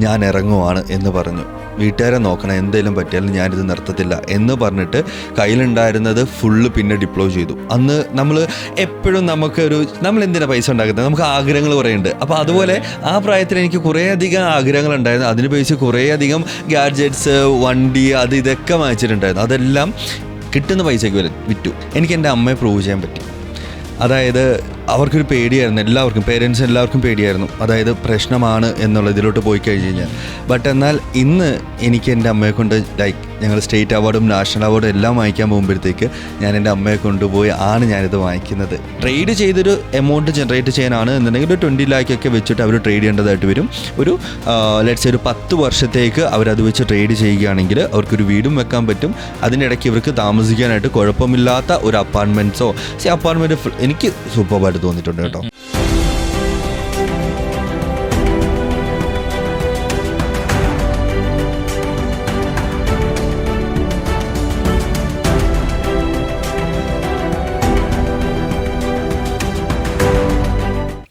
ഞാൻ ഇറങ്ങുവാണ് എന്ന് പറഞ്ഞു. വീട്ടുകാരെ നോക്കണം എന്തെങ്കിലും പറ്റിയാലും ഞാനിത് നിർത്തത്തില്ല എന്ന് പറഞ്ഞിട്ട് കയ്യിലുണ്ടായിരുന്നത് ഫുള്ള് പിന്നെ ഡിപ്ലോ ചെയ്തു. അന്ന് നമ്മൾ എപ്പോഴും നമുക്കൊരു നമ്മൾ എന്തിനാണ് പൈസ ഉണ്ടാക്കുന്നത്? നമുക്ക് ആഗ്രഹങ്ങൾ കുറേ ഉണ്ട് അപ്പോൾ അതുപോലെ ആ പ്രായത്തിൽ എനിക്ക് കുറേയധികം ആഗ്രഹങ്ങൾ ഉണ്ടായിരുന്നു അതിന് പൈസ കുറേയധികം ഗാഡ്ജറ്റ്സ് വണ്ടി അത് ഇതൊക്കെ വാങ്ങിച്ചിട്ടുണ്ടായിരുന്നു. അതെല്ലാം കിട്ടുന്ന പൈസയ്ക്ക് വിറ്റു. എനിക്ക് എന്റെ അമ്മയെ പ്രൂവ് ചെയ്യാൻ പറ്റി. അതായത് അവർക്കൊരു പേടിയായിരുന്നു. എല്ലാവർക്കും പേരൻസ് എല്ലാവർക്കും പേടിയായിരുന്നു. അതായത് പ്രശ്നമാണ് എന്നുള്ള ഇതിലോട്ട് പോയി കഴിഞ്ഞ് കഴിഞ്ഞാൽ ബട്ട് എന്നാൽ ഇന്ന് എനിക്ക് എന്റെ അമ്മയെ കൊണ്ട് ലൈക്ക് ഞങ്ങൾ സ്റ്റേറ്റ് അവാർഡും നാഷണൽ അവാർഡും എല്ലാം വാങ്ങിക്കാൻ പോകുമ്പോഴത്തേക്ക് ഞാൻ എന്റെ അമ്മയെ കൊണ്ടുപോയി ആണ് ഞാനിത് വാങ്ങിക്കുന്നത്. ട്രേഡ് ചെയ്തൊരു എമൗണ്ട് ജനറേറ്റ് ചെയ്യാനാണ് എന്നുണ്ടെങ്കിൽ ഒരു ട്വന്റി ലാക്കൊക്കെ വെച്ചിട്ട് അവർ ട്രേഡ് ചെയ്യേണ്ടതായിട്ട് വരും. ഒരു ലെറ്റ്സ് ഒരു പത്ത് വർഷത്തേക്ക് അവരത് വെച്ച് ട്രേഡ് ചെയ്യുകയാണെങ്കിൽ അവർക്കൊരു വീടും വെക്കാൻ പറ്റും. അതിനിടയ്ക്ക് ഇവർക്ക് താമസിക്കാനായിട്ട് കുഴപ്പമില്ലാത്ത ഒരു അപ്പാർട്ട്മെന്റ്സോ സി അപ്പാർട്ട്മെന്റ് എനിക്ക് സൂപ്പർബായിട്ട് തോന്നിയിട്ടുണ്ട് കേട്ടോ.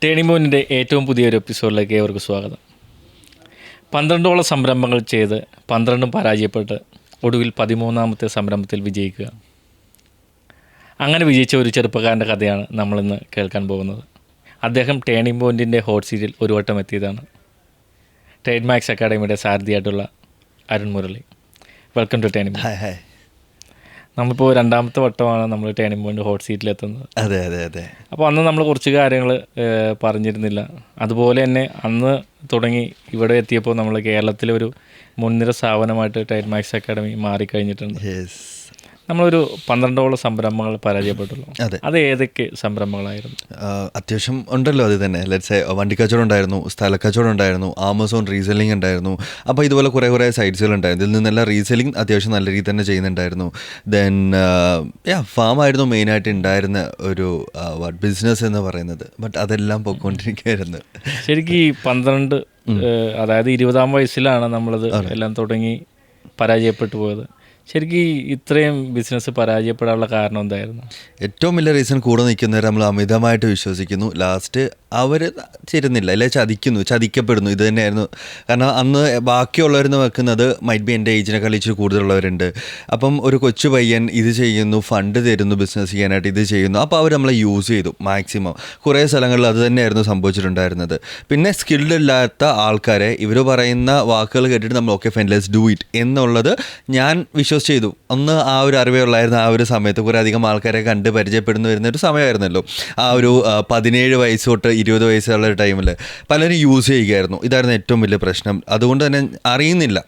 ടേണിമോനിന്റെ ഏറ്റവും പുതിയൊരു എപ്പിസോഡിലേക്ക് ഏവർക്ക് സ്വാഗതം. പന്ത്രണ്ടോളം സംരംഭങ്ങൾ ചെയ്ത് പന്ത്രണ്ടും പരാജയപ്പെട്ട് ഒടുവിൽ പതിമൂന്നാമത്തെ സംരംഭത്തിൽ വിജയിക്കുക. അങ്ങനെ വിജയിച്ച ഒരു ചെറുപ്പക്കാരന്റെ കഥയാണ് നമ്മളിന്ന് കേൾക്കാൻ പോകുന്നത്. അദ്ദേഹം ടേണിംഗ് പോയിന്റിന്റെ ഹോട്ട് സീരിയൽ ഒരു വട്ടം എത്തിയതാണ്. ട്രേഡ് മാക്സ് അക്കാഡമിയുടെ സാരഥിയായിട്ടുള്ള Arun Murali. Welcome to turning hi hi നമ്മളിപ്പോൾ രണ്ടാമത്തെ വട്ടമാണ് നമ്മൾ ടേണിംഗ് പോയിന്റ് ഹോട്ട് സീറ്റിൽ എത്തുന്നത്. അതെ അതെ അതെ. അപ്പോൾ അന്ന് നമ്മൾ കുറച്ച് കാര്യങ്ങൾ പറഞ്ഞിരുന്നില്ല. അതുപോലെ തന്നെ അന്ന് തുടങ്ങി ഇവിടെ എത്തിയപ്പോൾ നമ്മൾ കേരളത്തിലെ ഒരു മുൻനിര സ്ഥാപനമായിട്ട് ടൈറ്റ് മാക്സ് അക്കാഡമി മാറിക്കഴിഞ്ഞിട്ടുണ്ട്. നമ്മളൊരു പന്ത്രണ്ടോളം സംരംഭങ്ങൾ പരാജയപ്പെട്ടുള്ളൂ. അതെ. അത് ഏതൊക്കെ സംരംഭങ്ങളായിരുന്നു? അത്യാവശ്യം ഉണ്ടല്ലോ അത് തന്നെ. ലെറ്റ്സ് വണ്ടി കച്ചവടം ഉണ്ടായിരുന്നു സ്ഥലക്കച്ചവടം ഉണ്ടായിരുന്നു ആമസോൺ റീസെല്ലിംഗ് ഉണ്ടായിരുന്നു. അപ്പോൾ ഇതുപോലെ കുറേ കുറേ സൈറ്റ്സുകൾ ഉണ്ടായിരുന്നു ഇതിൽ നിന്നെല്ലാം റീസെല്ലിംഗ് അത്യാവശ്യം നല്ല രീതിയിൽ തന്നെ ചെയ്യുന്നുണ്ടായിരുന്നു. ദെൻ യാ ഫാം ആയിരുന്നു മെയിനായിട്ട് ഉണ്ടായിരുന്ന ഒരു ബിസിനസ് എന്ന് പറയുന്നത്. ബട്ട് അതെല്ലാം പൊയ്ക്കൊണ്ടിരിക്കുകയായിരുന്നു ശരിക്കും ഈ പന്ത്രണ്ട് അതായത് ഇരുപതാം വയസ്സിലാണ് നമ്മളത് എല്ലാം തുടങ്ങി പരാജയപ്പെട്ടു പോയത്. ശരിക്കും ഇത്രയും ബിസിനസ് പരാജയപ്പെടാനുള്ള കാരണം എന്തായിരുന്നു? ഏറ്റവും വലിയ റീസൺ കൂടെ നിൽക്കുന്നവർ നമ്മൾ അമിതമായിട്ട് വിശ്വസിക്കുന്നു. ലാസ്റ്റ് അവർ ചേരുന്നില്ല. അല്ലെ ചതിക്കുന്നു ചതിക്കപ്പെടുന്നു. ഇത് തന്നെയായിരുന്നു. കാരണം അന്ന് ബാക്കിയുള്ളവരെന്ന് വെക്കുന്നത് മൈറ്റ് ബി എന്റെ ഏജിനെക്കാൾ ഇച്ചിരി കൂടുതലുള്ളവരുണ്ട്. അപ്പം ഒരു കൊച്ചു പയ്യൻ ഇത് ചെയ്യുന്നു ഫണ്ട് തരുന്നു ബിസിനസ് ചെയ്യാനായിട്ട് ഇത് ചെയ്യുന്നു. അപ്പോൾ അവർ നമ്മളെ യൂസ് ചെയ്തു മാക്സിമം കുറേ സ്ഥലങ്ങളിൽ അത് തന്നെയായിരുന്നു സംഭവിച്ചിട്ടുണ്ടായിരുന്നത്. പിന്നെ സ്കിൽഡ് ഇല്ലാത്ത ആൾക്കാരെ ഇവർ പറയുന്ന വാക്കുകൾ കേട്ടിട്ട് നമ്മൾ okay fine let's do it എന്നുള്ളത് ഞാൻ വിശ്വസിച്ച് ചെയ്തു. അന്ന് ആ ഒരു അറിവേ ഉള്ളായിരുന്നു. ആ ഒരു സമയത്ത് കുറേ അധികം ആൾക്കാരെ കണ്ട് പരിചയപ്പെടുന്നു വരുന്ന ഒരു സമയമായിരുന്നല്ലോ. ആ ഒരു പതിനേഴ് വയസ്സ് തൊട്ട് ഇരുപത് വയസ്സുള്ള ടൈമിൽ പലരും യൂസ് ചെയ്യുകയായിരുന്നു. ഇതായിരുന്നു ഏറ്റവും വലിയ പ്രശ്നം. അതുകൊണ്ട് തന്നെ അറിയുന്നില്ല.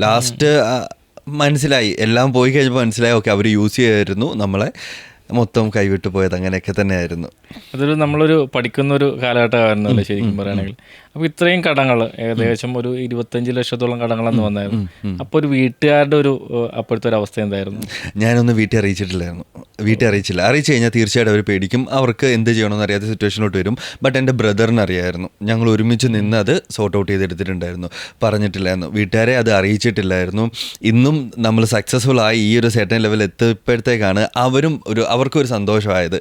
ലാസ്റ്റ് മനസ്സിലായി. എല്ലാം പോയി കഴിഞ്ഞപ്പോൾ മനസ്സിലായി ഓക്കെ അവർ യൂസ് ചെയ്യായിരുന്നു നമ്മളെ. മൊത്തം കൈവിട്ട് പോയത് അങ്ങനെയൊക്കെ തന്നെയായിരുന്നു. അതൊരു നമ്മളൊരു പഠിക്കുന്ന ഒരു കാലഘട്ടമായിരുന്നു ശരിക്കും പറയുകയാണെങ്കിൽ. അപ്പോൾ ഇത്രയും കടങ്ങൾ ഏകദേശം ഒരു ഇരുപത്തഞ്ച് ലക്ഷത്തോളം കടങ്ങളെന്ന് വന്നായിരുന്നു. അപ്പോൾ ഒരു വീട്ടുകാരുടെ ഒരു അപ്പോഴത്തെ ഒരു അവസ്ഥ എന്തായിരുന്നു? ഞാനൊന്നും വീട്ടിൽ അറിയിച്ചിട്ടില്ലായിരുന്നു. വീട്ടിൽ അറിയിച്ചില്ല. അറിയിച്ചു കഴിഞ്ഞാൽ തീർച്ചയായിട്ടും അവർ പേടിക്കും. അവർക്ക് എന്ത് ചെയ്യണമെന്ന് അറിയാത്ത സിറ്റുവേഷനിലോട്ട് വരും. ബട്ട് എന്റെ ബ്രദറിന് അറിയായിരുന്നു. ഞങ്ങൾ ഒരുമിച്ച് നിന്ന് അത് സോർട്ട് ഔട്ട് ചെയ്തെടുത്തിട്ടുണ്ടായിരുന്നു. പറഞ്ഞിട്ടില്ലായിരുന്നു. വീട്ടുകാരെ അത് അറിയിച്ചിട്ടില്ലായിരുന്നു. ഇന്നും നമ്മൾ സക്സസ്ഫുൾ ആയി ഈ ഒരു സെറ്റൻ ലെവൽ എത്തിയപ്പോഴത്തേക്കാണ് അവരും ഒരു അവർക്കും ഒരു സന്തോഷമായത്.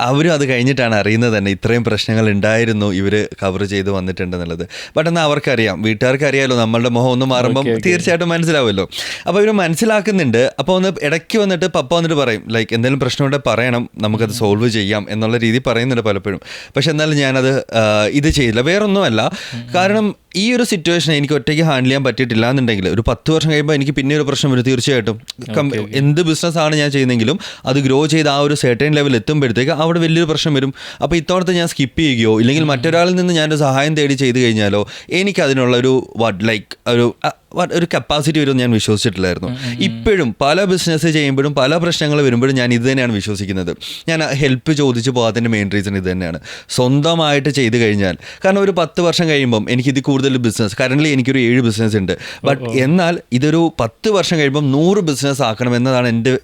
അവരും അത് കഴിഞ്ഞിട്ടാണ് അറിയുന്നത് തന്നെ ഇത്രയും പ്രശ്നങ്ങൾ ഉണ്ടായിരുന്നു. ഇവർ കവർ ചെയ്ത് വന്നിട്ടുണ്ടെന്നുള്ളത് ബട്ട് എന്നാൽ അവർക്കറിയാം. വീട്ടുകാർക്ക് അറിയാമല്ലോ നമ്മളുടെ മുഖം ഒന്ന് മാറുമ്പോൾ തീർച്ചയായിട്ടും മനസ്സിലാവുമല്ലോ. അപ്പോൾ ഇവർ മനസ്സിലാക്കുന്നുണ്ട്. അപ്പോൾ ഒന്ന് ഇടയ്ക്ക് വന്നിട്ട് പപ്പ വന്നിട്ട് പറയും ലൈക്ക് എന്തെങ്കിലും പ്രശ്നമുണ്ടെങ്കിൽ പറയണം നമുക്കത് സോൾവ് ചെയ്യാം എന്നുള്ള രീതി പറയുന്നുണ്ട് പലപ്പോഴും. പക്ഷെ എന്നാലും ഞാനത് ഇത് ചെയ്തില്ല വേറൊന്നുമല്ല. കാരണം ഈ ഒരു സിറ്റുവേഷൻ എനിക്ക് ഒറ്റയ്ക്ക് ഹാൻഡിൽ ചെയ്യാൻ പറ്റിയിട്ടില്ല എന്നുണ്ടെങ്കിൽ ഒരു പത്ത് വർഷം കഴിയുമ്പോൾ എനിക്ക് പിന്നെ ഒരു പ്രശ്നം വരും തീർച്ചയായിട്ടും. എന്ത് ബിസിനസ് ആണ് ഞാൻ ചെയ്യുന്നെങ്കിലും അത് ഗ്രോ ചെയ്ത് ആ ഒരു സെർട്ടൈൻ ലെവൽ എത്തുമ്പോഴത്തേക്ക് അവിടെ വലിയൊരു പ്രശ്നം വരും. അപ്പോൾ ഇത്തവണത്തെ ഞാൻ സ്കിപ്പ് ചെയ്യുകയോ ഇല്ലെങ്കിൽ മറ്റൊരാളിൽ നിന്ന് ഞാനൊരു സഹായം തേടി ചെയ്ത് കഴിഞ്ഞാലോ എനിക്ക് അതിനുള്ള ഒരു വാട്ട് ലൈക്ക് ഒരു ഒരു കപ്പാസിറ്റി വരും ഞാൻ വിശ്വസിച്ചിട്ടില്ലായിരുന്നു. ഇപ്പോഴും പല ബിസിനസ് ചെയ്യുമ്പോഴും പല പ്രശ്നങ്ങൾ വരുമ്പോഴും ഞാൻ ഇത് തന്നെയാണ് വിശ്വസിക്കുന്നത്. ഞാൻ ഹെൽപ്പ് ചോദിച്ചു പോകാത്തതിന്റെ മെയിൻ റീസൺ ഇത് തന്നെയാണ്. സ്വന്തമായിട്ട് ചെയ്തു കഴിഞ്ഞാൽ കാരണം ഒരു പത്ത് വർഷം കഴിയുമ്പം എനിക്ക് ഇത് കൂടുതൽ ബിസിനസ് കറന്റ് എനിക്കൊരു ഏഴ് ബിസിനസ് ഉണ്ട്. ബട്ട് എന്നാൽ ഇതൊരു പത്ത് വർഷം കഴിയുമ്പം നൂറ് ബിസിനസ് ആക്കണം എന്നതാണ് എന്റെ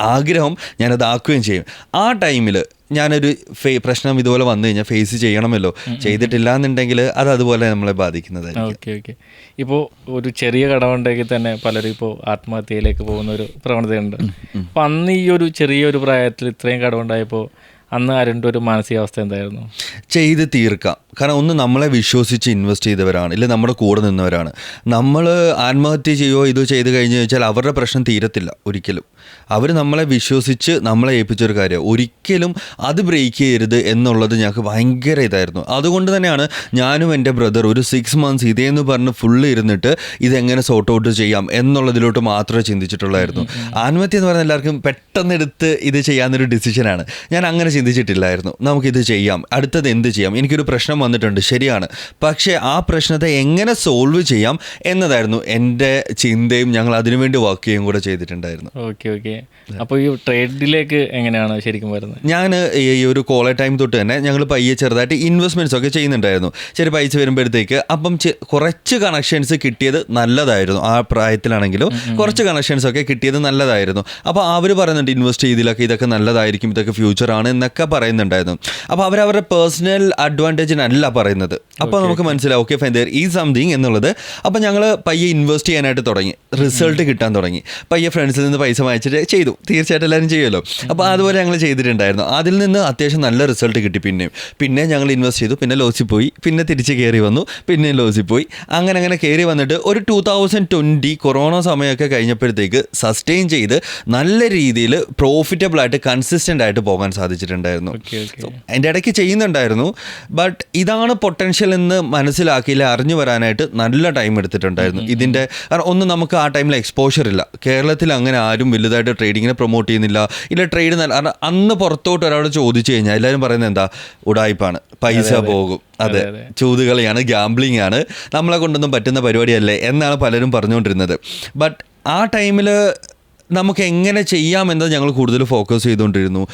ആഗ്രഹം ഞാനത് ആക്കുകയും ചെയ്യും. ആ ടൈമിൽ ഞാനൊരു ഫേ പ്രശ്നം ഇതുപോലെ വന്നു കഴിഞ്ഞാൽ ഫേസ് ചെയ്യണമല്ലോ. ചെയ്തിട്ടില്ല എന്നുണ്ടെങ്കിൽ അത് അതുപോലെ നമ്മളെ ബാധിക്കുന്നത് ഓക്കെ ഓക്കെ. ഇപ്പോൾ ഒരു ചെറിയ കടമുണ്ടെങ്കിൽ തന്നെ പലരും ഇപ്പോൾ ആത്മഹത്യയിലേക്ക് പോകുന്ന ഒരു പ്രവണതയുണ്ട്. അപ്പം അന്ന് ഈ ഒരു ചെറിയൊരു പ്രായത്തിൽ ഇത്രയും കടമുണ്ടായപ്പോൾ അന്ന് ആരുടെ ഒരു മാനസികാവസ്ഥ എന്തായിരുന്നു? ചെയ്ത് തീർക്കാം. കാരണം ഒന്ന് നമ്മളെ വിശ്വസിച്ച് ഇൻവെസ്റ്റ് ചെയ്തവരാണ്. ഇല്ല നമ്മുടെ കൂടെ നിന്നവരാണ്. നമ്മൾ ആത്മഹത്യ ചെയ്യുമോ ഇത് ചെയ്ത് കഴിഞ്ഞ് വെച്ചാൽ അവരുടെ പ്രശ്നം തീരത്തില്ല ഒരിക്കലും. അവർ നമ്മളെ വിശ്വസിച്ച് നമ്മളെ ഏൽപ്പിച്ചൊരു കാര്യം. ഒരിക്കലും അത് ബ്രേക്ക് ചെയ്യരുത് എന്നുള്ളത് ഞങ്ങൾക്ക് ഭയങ്കര ഇതായിരുന്നു. അതുകൊണ്ട് തന്നെയാണ് ഞാനും എന്റെ ബ്രദർ ഒരു സിക്സ് മന്ത്സ് ഇതേന്ന് പറഞ്ഞ് ഫുള്ള് ഇരുന്നിട്ട് ഇതെങ്ങനെ സോർട്ട് ഔട്ട് ചെയ്യാം എന്നുള്ളതിലോട്ട് മാത്രമേ ചിന്തിച്ചിട്ടുള്ളായിരുന്നു. ആത്മഹത്യ എന്ന് പറയുന്ന എല്ലാവർക്കും പെട്ടെന്ന് എടുത്ത് ഇത് ചെയ്യാമെന്നൊരു ഡിസിഷനാണ് ഞാൻ അങ്ങനെ ചിന്തിച്ചിട്ടില്ലായിരുന്നു. നമുക്കിത് ചെയ്യാം. അടുത്തത് എന്ത് ചെയ്യാം? എനിക്കൊരു പ്രശ്നം വന്നിട്ടുണ്ട്. ശരിയാണ്. പക്ഷേ ആ പ്രശ്നത്തെ എങ്ങനെ സോൾവ് ചെയ്യാം എന്നതായിരുന്നു എന്റെ ചിന്തയും ഞങ്ങൾ അതിനുവേണ്ടി വർക്ക് ചെയ്യുകയും കൂടെ ചെയ്തിട്ടുണ്ടായിരുന്നു. ഓക്കെ ഓക്കെ അപ്പോൾ ഈ ട്രേഡിലേക്ക് എങ്ങനെയാണ് ശരിക്കും വരുന്നത്? ഞാൻ ഈ ഒരു കോളേജ് ടൈം തൊട്ട് തന്നെ ഞങ്ങൾ പയ്യെ ചെറുതായിട്ട് ഇൻവെസ്റ്റ്മെന്റ്സ് ഒക്കെ ചെയ്യുന്നുണ്ടായിരുന്നു. ചെറിയ പൈസ വരുമ്പോഴത്തേക്ക് അപ്പം കുറച്ച് കണക്ഷൻസ് കിട്ടിയത് നല്ലതായിരുന്നു. ആ പ്രായത്തിലാണെങ്കിലും കുറച്ച് കണക്ഷൻസ് ഒക്കെ കിട്ടിയത് നല്ലതായിരുന്നു. അപ്പോൾ അവർ പറയുന്നുണ്ട് ഇൻവെസ്റ്റ് ചെയ്തിലൊക്കെ ഇതൊക്കെ നല്ലതായിരിക്കും ഇതൊക്കെ ഫ്യൂച്ചർ ആണ് എന്നൊക്കെ പറയുന്നുണ്ടായിരുന്നു. അപ്പോൾ അവരവരുടെ പേഴ്സണൽ അഡ്വാന്റേജിനല്ല പറയുന്നത്. അപ്പോൾ നമുക്ക് മനസ്സിലാവും ഓക്കെ ഫൈൻ ദർ ഈ സംതിങ് എന്നുള്ളത്. അപ്പോൾ ഞങ്ങൾ പയ്യെ ഇൻവെസ്റ്റ് ചെയ്യാനായിട്ട് തുടങ്ങി. റിസൾട്ട് കിട്ടാൻ തുടങ്ങി. പയ്യെ ഫ്രണ്ട്സിൽ നിന്ന് പൈസ വാങ്ങിച്ചിട്ട് ചെയ്തു. തീർച്ചയായിട്ടും എല്ലാവരും ചെയ്യുമല്ലോ. അപ്പോൾ അതുപോലെ ഞങ്ങൾ ചെയ്തിട്ടുണ്ടായിരുന്നു. അതിൽ നിന്ന് അത്യാവശ്യം നല്ല റിസൾട്ട് കിട്ടി പിന്നെയും. പിന്നെ ഞങ്ങൾ ഇൻവെസ്റ്റ് ചെയ്തു. പിന്നെ ലോസിൽ പോയി. പിന്നെ തിരിച്ച് കയറി വന്നു. പിന്നെ ലോസിൽ പോയി. അങ്ങനെ അങ്ങനെ കയറി വന്നിട്ട് ഒരു ടൂ തൗസൻഡ് ട്വന്റി കൊറോണ സമയമൊക്കെ കഴിഞ്ഞപ്പോഴത്തേക്ക് സസ്റ്റെയിൻ ചെയ്ത് നല്ല രീതിയിൽ പ്രോഫിറ്റബിൾ ആയിട്ട് കൺസിസ്റ്റന്റ് ആയിട്ട് പോകാൻ സാധിച്ചിട്ടുണ്ടായിരുന്നു. അതിന്റെ ഇടയ്ക്ക് ചെയ്യുന്നുണ്ടായിരുന്നു. ബട്ട് ഇതാണ് പൊട്ടൻഷ്യൽ എന്ന് മനസ്സിലാക്കിയില്ല അറിഞ്ഞു വരാനായിട്ട് നല്ല ടൈം എടുത്തിട്ടുണ്ടായിരുന്നു. ഇതിന്റെ കാരണം ഒന്ന് നമുക്ക് ആ ടൈമിൽ എക്സ്പോഷർ ഇല്ല. കേരളത്തിൽ അങ്ങനെ ആരും വലുതായിട്ട് ട്രേഡിങ്ങിനെ പ്രൊമോട്ട് ചെയ്യുന്നില്ല. ഇല്ല ട്രേഡ് നല്ല കാരണം അന്ന് പുറത്തോട്ട് ഒരാളോട് ചോദിച്ചു കഴിഞ്ഞാൽ എല്ലാവരും പറയുന്നത് എന്താ? ഉടായ്പാണ്. പൈസ പോകും. അതെ. അതെ. ചൂതുകളിയാണ് ഗ്യാംബ്ലിംഗ് ആണ്. നമ്മളെ കൊണ്ടൊന്നും പറ്റുന്ന പരിപാടിയല്ലേ എന്നാണ് പലരും പറഞ്ഞുകൊണ്ടിരുന്നത്. ബട്ട് ആ ടൈമിൽ നമുക്ക് എങ്ങനെ ചെയ്യാമെന്നത് ഞങ്ങൾ കൂടുതൽ ഫോക്കസ് ചെയ്തുകൊണ്ടിരുന്നു.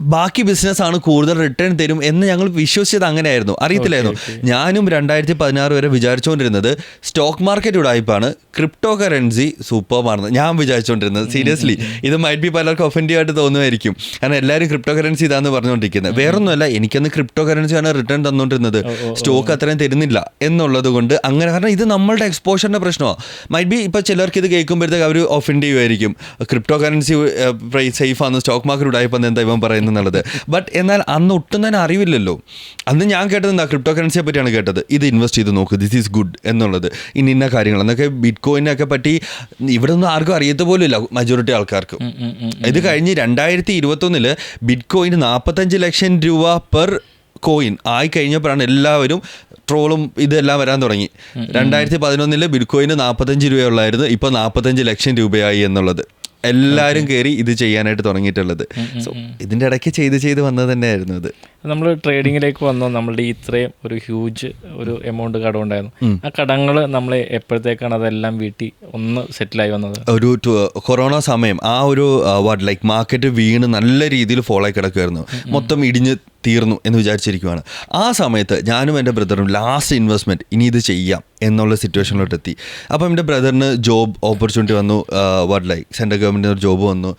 ബാക്കി ബിസിനസ് ആണ് കൂടുതൽ റിട്ടേൺ തരും എന്ന് ഞങ്ങൾ വിശ്വസിച്ചത് അങ്ങനെയായിരുന്നു. അറിയത്തില്ലായിരുന്നു. ഞാനും രണ്ടായിരത്തി പതിനാറ് വരെ വിചാരിച്ചുകൊണ്ടിരുന്നത് സ്റ്റോക്ക് മാർക്കറ്റ് ഉടായ്പാണ് ക്രിപ്റ്റോ കറൻസി സൂപ്പർമാണെന്ന് ഞാൻ വിചാരിച്ചുകൊണ്ടിരുന്നത്. സീരിയസ്ലി ഇത് മൈറ്റ് ബി പലർക്കും ഒഫൻഡീവ് ആയിട്ട് തോന്നുമായിരിക്കും. കാരണം എല്ലാവരും ക്രിപ്റ്റോ കറൻസി ഇതാന്ന് പറഞ്ഞുകൊണ്ടിരിക്കുന്നത്. വേറൊന്നുമല്ല എനിക്കന്ന് ക്രിപ്റ്റോ കറൻസിയാണ് റിട്ടേൺ തന്നുകൊണ്ടിരുന്നത് സ്റ്റോക്ക് അത്രയും തരുന്നില്ല എന്നുള്ളത് കൊണ്ട് അങ്ങനെ. കാരണം ഇത് നമ്മളുടെ എക്സ്പോഷറിന്റെ പ്രശ്നമാണ് മൈറ്റ് ബി ഇപ്പോൾ ചിലർക്ക് ഇത് കേൾക്കുമ്പോഴത്തേക്ക് അവർ ഒഫൻഡീവ് ആയിരിക്കും ക്രിപ്റ്റോ കറൻസി പ്രൈസ് സേഫ് ആണ് സ്റ്റോക്ക് മാർക്കറ്റ് ഉടായിപ്പം എന്താ ഇവൻ പറയുന്നത് എന്നുള്ളത്. ബട്ട് എന്നാൽ അന്ന് ഒട്ടും തന്നെ അറിവില്ലല്ലോ. അന്ന് ഞാൻ കേട്ടത് എന്താ ക്രിപ്റ്റോ കറൻസിയെ പറ്റിയാണ് കേട്ടത്. ഇത് ഇൻവെസ്റ്റ് ചെയ്ത് നോക്ക് ദിസ് ഈസ് ഗുഡ് എന്നുള്ളത്. ഇന്ന ഇന്ന കാര്യങ്ങൾ എന്നൊക്കെ ബിറ്റ് കോയിനൊക്കെ പറ്റി ഇവിടെ ഒന്നും ആർക്കും അറിയത്ത പോലും ഇല്ല മെജോറിറ്റി ആൾക്കാർക്ക്. ഇത് കഴിഞ്ഞ് രണ്ടായിരത്തി ഇരുപത്തൊന്നിൽ ബിറ്റ് കോയിന് നാൽപ്പത്തഞ്ച് ലക്ഷം രൂപ പെർ കോയിൻ ആയി കഴിഞ്ഞപ്പോഴാണ് എല്ലാവരും ട്രോളും ഇതെല്ലാം വരാൻ തുടങ്ങി. രണ്ടായിരത്തി പതിനൊന്നിൽ ബിറ്റ്കോയിന് നാൽപ്പത്തഞ്ച് രൂപയുള്ളായിരുന്നു ഇപ്പോൾ നാൽപ്പത്തഞ്ച് ലക്ഷം രൂപയായി എന്നുള്ളത്. എല്ലാവരും കയറി ഇത് ചെയ്യാനായിട്ട് തുടങ്ങിയിട്ടുള്ളത്. സോ ഇതിന്റെ ഇടയ്ക്ക് ചെയ്ത് ചെയ്ത് വന്നത് തന്നെയായിരുന്നു ഇത് നമ്മൾ ട്രേഡിങ്ങിലേക്ക് വന്നു നമ്മളുടെ ഇത്രയും ഒരു ഹ്യൂജ് ഒരു എമൗണ്ട് കടം ഉണ്ടായിരുന്നു. ആ കടങ്ങൾ നമ്മൾ എപ്പോഴത്തേക്കാണ് അതെല്ലാം വീട്ടി ഒന്ന് സെറ്റിലായി വന്നത്? ഒരു കൊറോണ സമയം ആ ഒരു വാട്ട് ലൈക്ക് മാർക്കറ്റ് വീണ് നല്ല രീതിയിൽ ഫോളോ ആയി കിടക്കുമായിരുന്നു മൊത്തം ഇടിഞ്ഞ് തീർന്നു എന്ന് വിചാരിച്ചിരിക്കുവാണ്. ആ സമയത്ത് ഞാനും എന്റെ ബ്രദറും ലാസ്റ്റ് ഇൻവെസ്റ്റ്മെന്റ് ഇനി ഇത് ചെയ്യാം എന്നുള്ള സിറ്റുവേഷനിലോട്ട് എത്തി. അപ്പം എന്റെ ബ്രദറിന് ജോബ് ഓപ്പർച്യൂണിറ്റി വന്നു വാട്ട് ലൈക്ക് സെൻട്രൽ ഗവൺമെന്റിന് ഒരു ജോബ് വന്നു.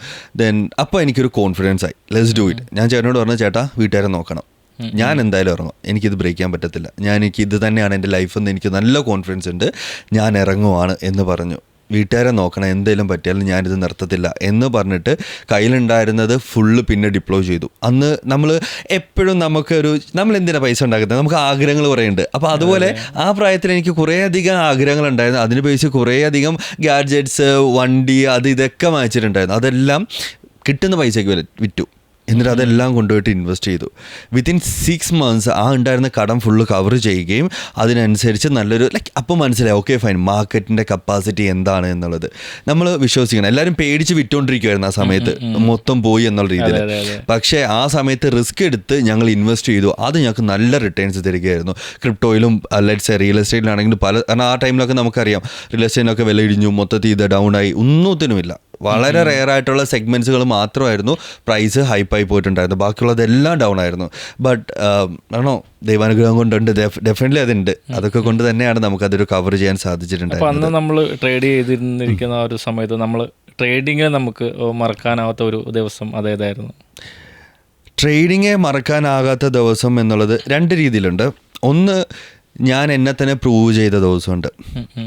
ദെൻ അപ്പോൾ എനിക്കൊരു കോൺഫിഡൻസ് ആയി. ലെറ്റ്സ് ഡു ഇറ്റ് ഞാൻ ചേട്ടനോട് പറഞ്ഞു ചേട്ടാ വീട്ടുകാരെ നോക്കണം. ഞാൻ എന്തായാലും ഇറങ്ങും. എനിക്കിത് ബ്രേക്ക് ചെയ്യാൻ പറ്റത്തില്ല. ഞാൻ എനിക്ക് ഇത് തന്നെയാണ് എന്റെ ലൈഫെന്ന് എനിക്ക് നല്ല കോൺഫിഡൻസ് ഉണ്ട്. ഞാൻ ഇറങ്ങുവാണ് എന്ന് പറഞ്ഞു. വീട്ടുകാരെ നോക്കണം എന്തെങ്കിലും പറ്റിയാലും ഞാനിത് നിർത്തത്തില്ല എന്ന് പറഞ്ഞിട്ട് കയ്യിലുണ്ടായിരുന്നത് ഫുള്ള് പിന്നെ ഡിപ്ലോ ചെയ്തു. അന്ന് നമ്മൾ എപ്പോഴും നമുക്കൊരു നമ്മൾ എന്തിനാണ് പൈസ ഉണ്ടാക്കുന്നത്? നമുക്ക് ആഗ്രഹങ്ങൾ കുറേ ഉണ്ട് അപ്പോൾ അതുപോലെ ആ പ്രായത്തിൽ എനിക്ക് കുറേയധികം ആഗ്രഹങ്ങൾ ഉണ്ടായിരുന്നു അതിന് പൈസ കുറേയധികം ഗാഡ്ജറ്റ്സ് വണ്ടി അത് ഇതൊക്കെ വാങ്ങിച്ചിട്ടുണ്ടായിരുന്നു. അതെല്ലാം കിട്ടുന്ന പൈസയ്ക്ക് വിറ്റു. എന്നിട്ട് അതെല്ലാം കൊണ്ടുപോയിട്ട് ഇൻവെസ്റ്റ് ചെയ്തു. വിത്തിൻ സിക്സ് മന്ത്സ് ആ ഉണ്ടായിരുന്ന കടം ഫുള്ള് കവർ ചെയ്യുകയും അതിനനുസരിച്ച് നല്ലൊരു ലൈക്ക് അപ്പോൾ മനസ്സിലായി ഓക്കെ ഫൈൻ മാർക്കറ്റിന്റെ കപ്പാസിറ്റി എന്താണ് എന്നുള്ളത്. നമ്മൾ വിശ്വസിക്കണം. എല്ലാവരും പേടിച്ച് വിറ്റുകൊണ്ടിരിക്കുമായിരുന്നു ആ സമയത്ത്. മൊത്തം പോയി എന്നുള്ള രീതിയിൽ. പക്ഷേ ആ സമയത്ത് റിസ്ക് എടുത്ത് ഞങ്ങൾ ഇൻവെസ്റ്റ് ചെയ്തു. അത് ഞങ്ങൾക്ക് നല്ല റിട്ടേൺസ് തരികയായിരുന്നു. ക്രിപ്റ്റോയിലും ലെറ്റ്സ് റിയൽ എസ്റ്റേറ്റിലാണെങ്കിലും പല കാരണം ആ ടൈമിലൊക്കെ നമുക്കറിയാം. റിയൽ എസ്റ്റേറ്റിനൊക്കെ വില ഇടിഞ്ഞു മൊത്തത്തിൽ ഇത് ഡൗൺ ആയി ഒന്നുത്തിനുമില്ല വളരെ റെയർ ആയിട്ടുള്ള സെഗ്മെന്റ്സുകൾ മാത്രമായിരുന്നു. പ്രൈസ് ഹൈപ്പായി പോയിട്ടുണ്ടായിരുന്നു. ബാക്കിയുള്ളതെല്ലാം ഡൗൺ ആയിരുന്നു. ബട്ട് ആണോ? ദൈവാനുഗ്രഹം കൊണ്ടുണ്ട്. ഡെഫിനറ്റ്ലി അതുണ്ട്. അതൊക്കെ കൊണ്ട് തന്നെയാണ് നമുക്കതൊരു കവർ ചെയ്യാൻ സാധിച്ചിട്ടുണ്ടായിരുന്നത്. അന്ന് നമ്മൾ ട്രേഡ് ചെയ്തിരുന്നിരിക്കുന്ന ആ ഒരു സമയത്ത് നമ്മൾ ട്രേഡിങ്ങിൽ നമുക്ക് മറക്കാനാവാത്ത ഒരു ദിവസം അതേതായിരുന്നു? ട്രേഡിങ്ങെ മറക്കാനാകാത്ത ദിവസം എന്നുള്ളത് രണ്ട് രീതിയിലുണ്ട്. ഒന്ന് ഞാൻ എന്നെ തന്നെ പ്രൂവ് ചെയ്ത ദിവസമുണ്ട്.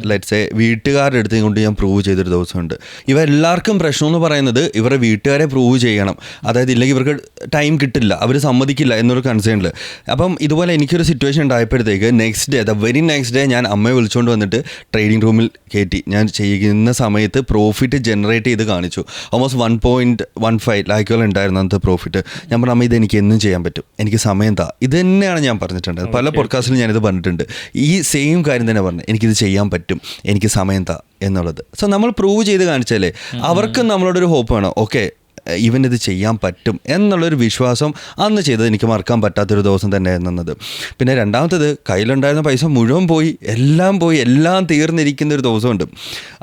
ലെറ്റ്സ് എ വീട്ടുകാരുടെ അടുത്ത് കൊണ്ട് ഞാൻ പ്രൂവ് ചെയ്തൊരു ദിവസമുണ്ട്. ഇവ എല്ലാവർക്കും പ്രശ്നം എന്ന് പറയുന്നത് ഇവരുടെ വീട്ടുകാരെ പ്രൂവ് ചെയ്യണം. അതായത് ഇല്ലെങ്കിൽ ഇവർക്ക് ടൈം കിട്ടില്ല. അവർ സമ്മതിക്കില്ല എന്നൊരു കൺസേണിൽ അപ്പം ഇതുപോലെ എനിക്കൊരു situation ഉണ്ടായപ്പോഴത്തേക്ക് next day the very next day ഞാൻ അമ്മയെ വിളിച്ചുകൊണ്ട് വന്നിട്ട് ട്രേഡിംഗ് റൂമിൽ കയറ്റി ഞാൻ ചെയ്യുന്ന സമയത്ത് പ്രോഫിറ്റ് ജനറേറ്റ് ചെയ്ത് കാണിച്ചു. Almost one point one five ലാക്കുകൾ ഉണ്ടായിരുന്നു അന്നത്തെ പ്രോഫിറ്റ് ഞാൻ പറഞ്ഞു അമ്മ ഇത് എനിക്ക് എന്നും ചെയ്യാൻ പറ്റും. എനിക്ക് സമയം താ. ഇത് തന്നെയാണ് ഞാൻ പറഞ്ഞിട്ടുണ്ടായത് പല പോഡ്കാസ്റ്റിലും ഞാനിത് പറഞ്ഞിട്ടുണ്ട്. ഈ സെയിം കാര്യം തന്നെ പറഞ്ഞു എനിക്കിത് ചെയ്യാൻ പറ്റും. എനിക്ക് സമയം താ. എന്നുള്ളത്. സോ നമ്മൾ പ്രൂവ് ചെയ്ത് കാണിച്ചാലേ അവർക്കും നമ്മളോടൊരു ഹോപ്പ് വേണം. ഓക്കെ ഇവൻ ഇത് ചെയ്യാൻ പറ്റും. എന്നുള്ളൊരു വിശ്വാസം അന്ന് ചെയ്തത് എനിക്ക് മറക്കാൻ പറ്റാത്തൊരു ദിവസം തന്നെ എന്നത് പിന്നെ രണ്ടാമത്തത് കയ്യിലുണ്ടായിരുന്ന പൈസ മുഴുവൻ പോയി. എല്ലാം പോയി. എല്ലാം തീർന്നിരിക്കുന്ന ഒരു ദിവസമുണ്ട്.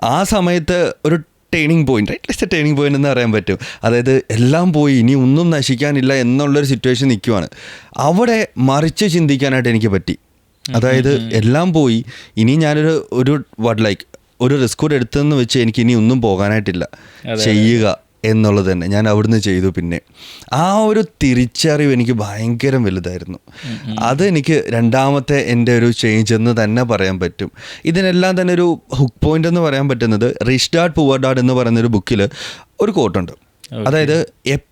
ആ സമയത്ത് ഒരു turning point at least turning point എന്ന് പറയാൻ പറ്റും. അതായത് എല്ലാം പോയി. ഇനി ഒന്നും നശിക്കാനില്ല എന്നുള്ളൊരു സിറ്റുവേഷൻ നിൽക്കുവാണ് അവിടെ മറിച്ച് ചിന്തിക്കാനായിട്ട് എനിക്ക് പറ്റി. അതായത് എല്ലാം പോയി. ഇനി ഞാനൊരു ഒരു വാട്ട് ലൈക്ക് ഒരു റിസ്ക് കൂടെ എടുത്തെന്ന് വെച്ച് എനിക്ക് ഇനി ഒന്നും പോകാനായിട്ടില്ല. ചെയ്യുക എന്നുള്ളത് തന്നെ. ഞാൻ അവിടുന്ന് ചെയ്തു പിന്നെ. ആ ഒരു തിരിച്ചറിവ് എനിക്ക് ഭയങ്കരം വലുതായിരുന്നു. അത് എനിക്ക് രണ്ടാമത്തെ എന്റെ ഒരു ചേഞ്ച് എന്ന് തന്നെ പറയാൻ പറ്റും. ഇതിനെല്ലാം തന്നെ ഒരു ഹുക്ക് പോയിന്റ് എന്ന് പറയാൻ പറ്റുന്നത് റിച്ച് ഡാഡ് പുവർ ഡാഡ് എന്ന് പറയുന്ന ഒരു ബുക്കിൽ ഒരു കോട്ടുണ്ട് അതായത്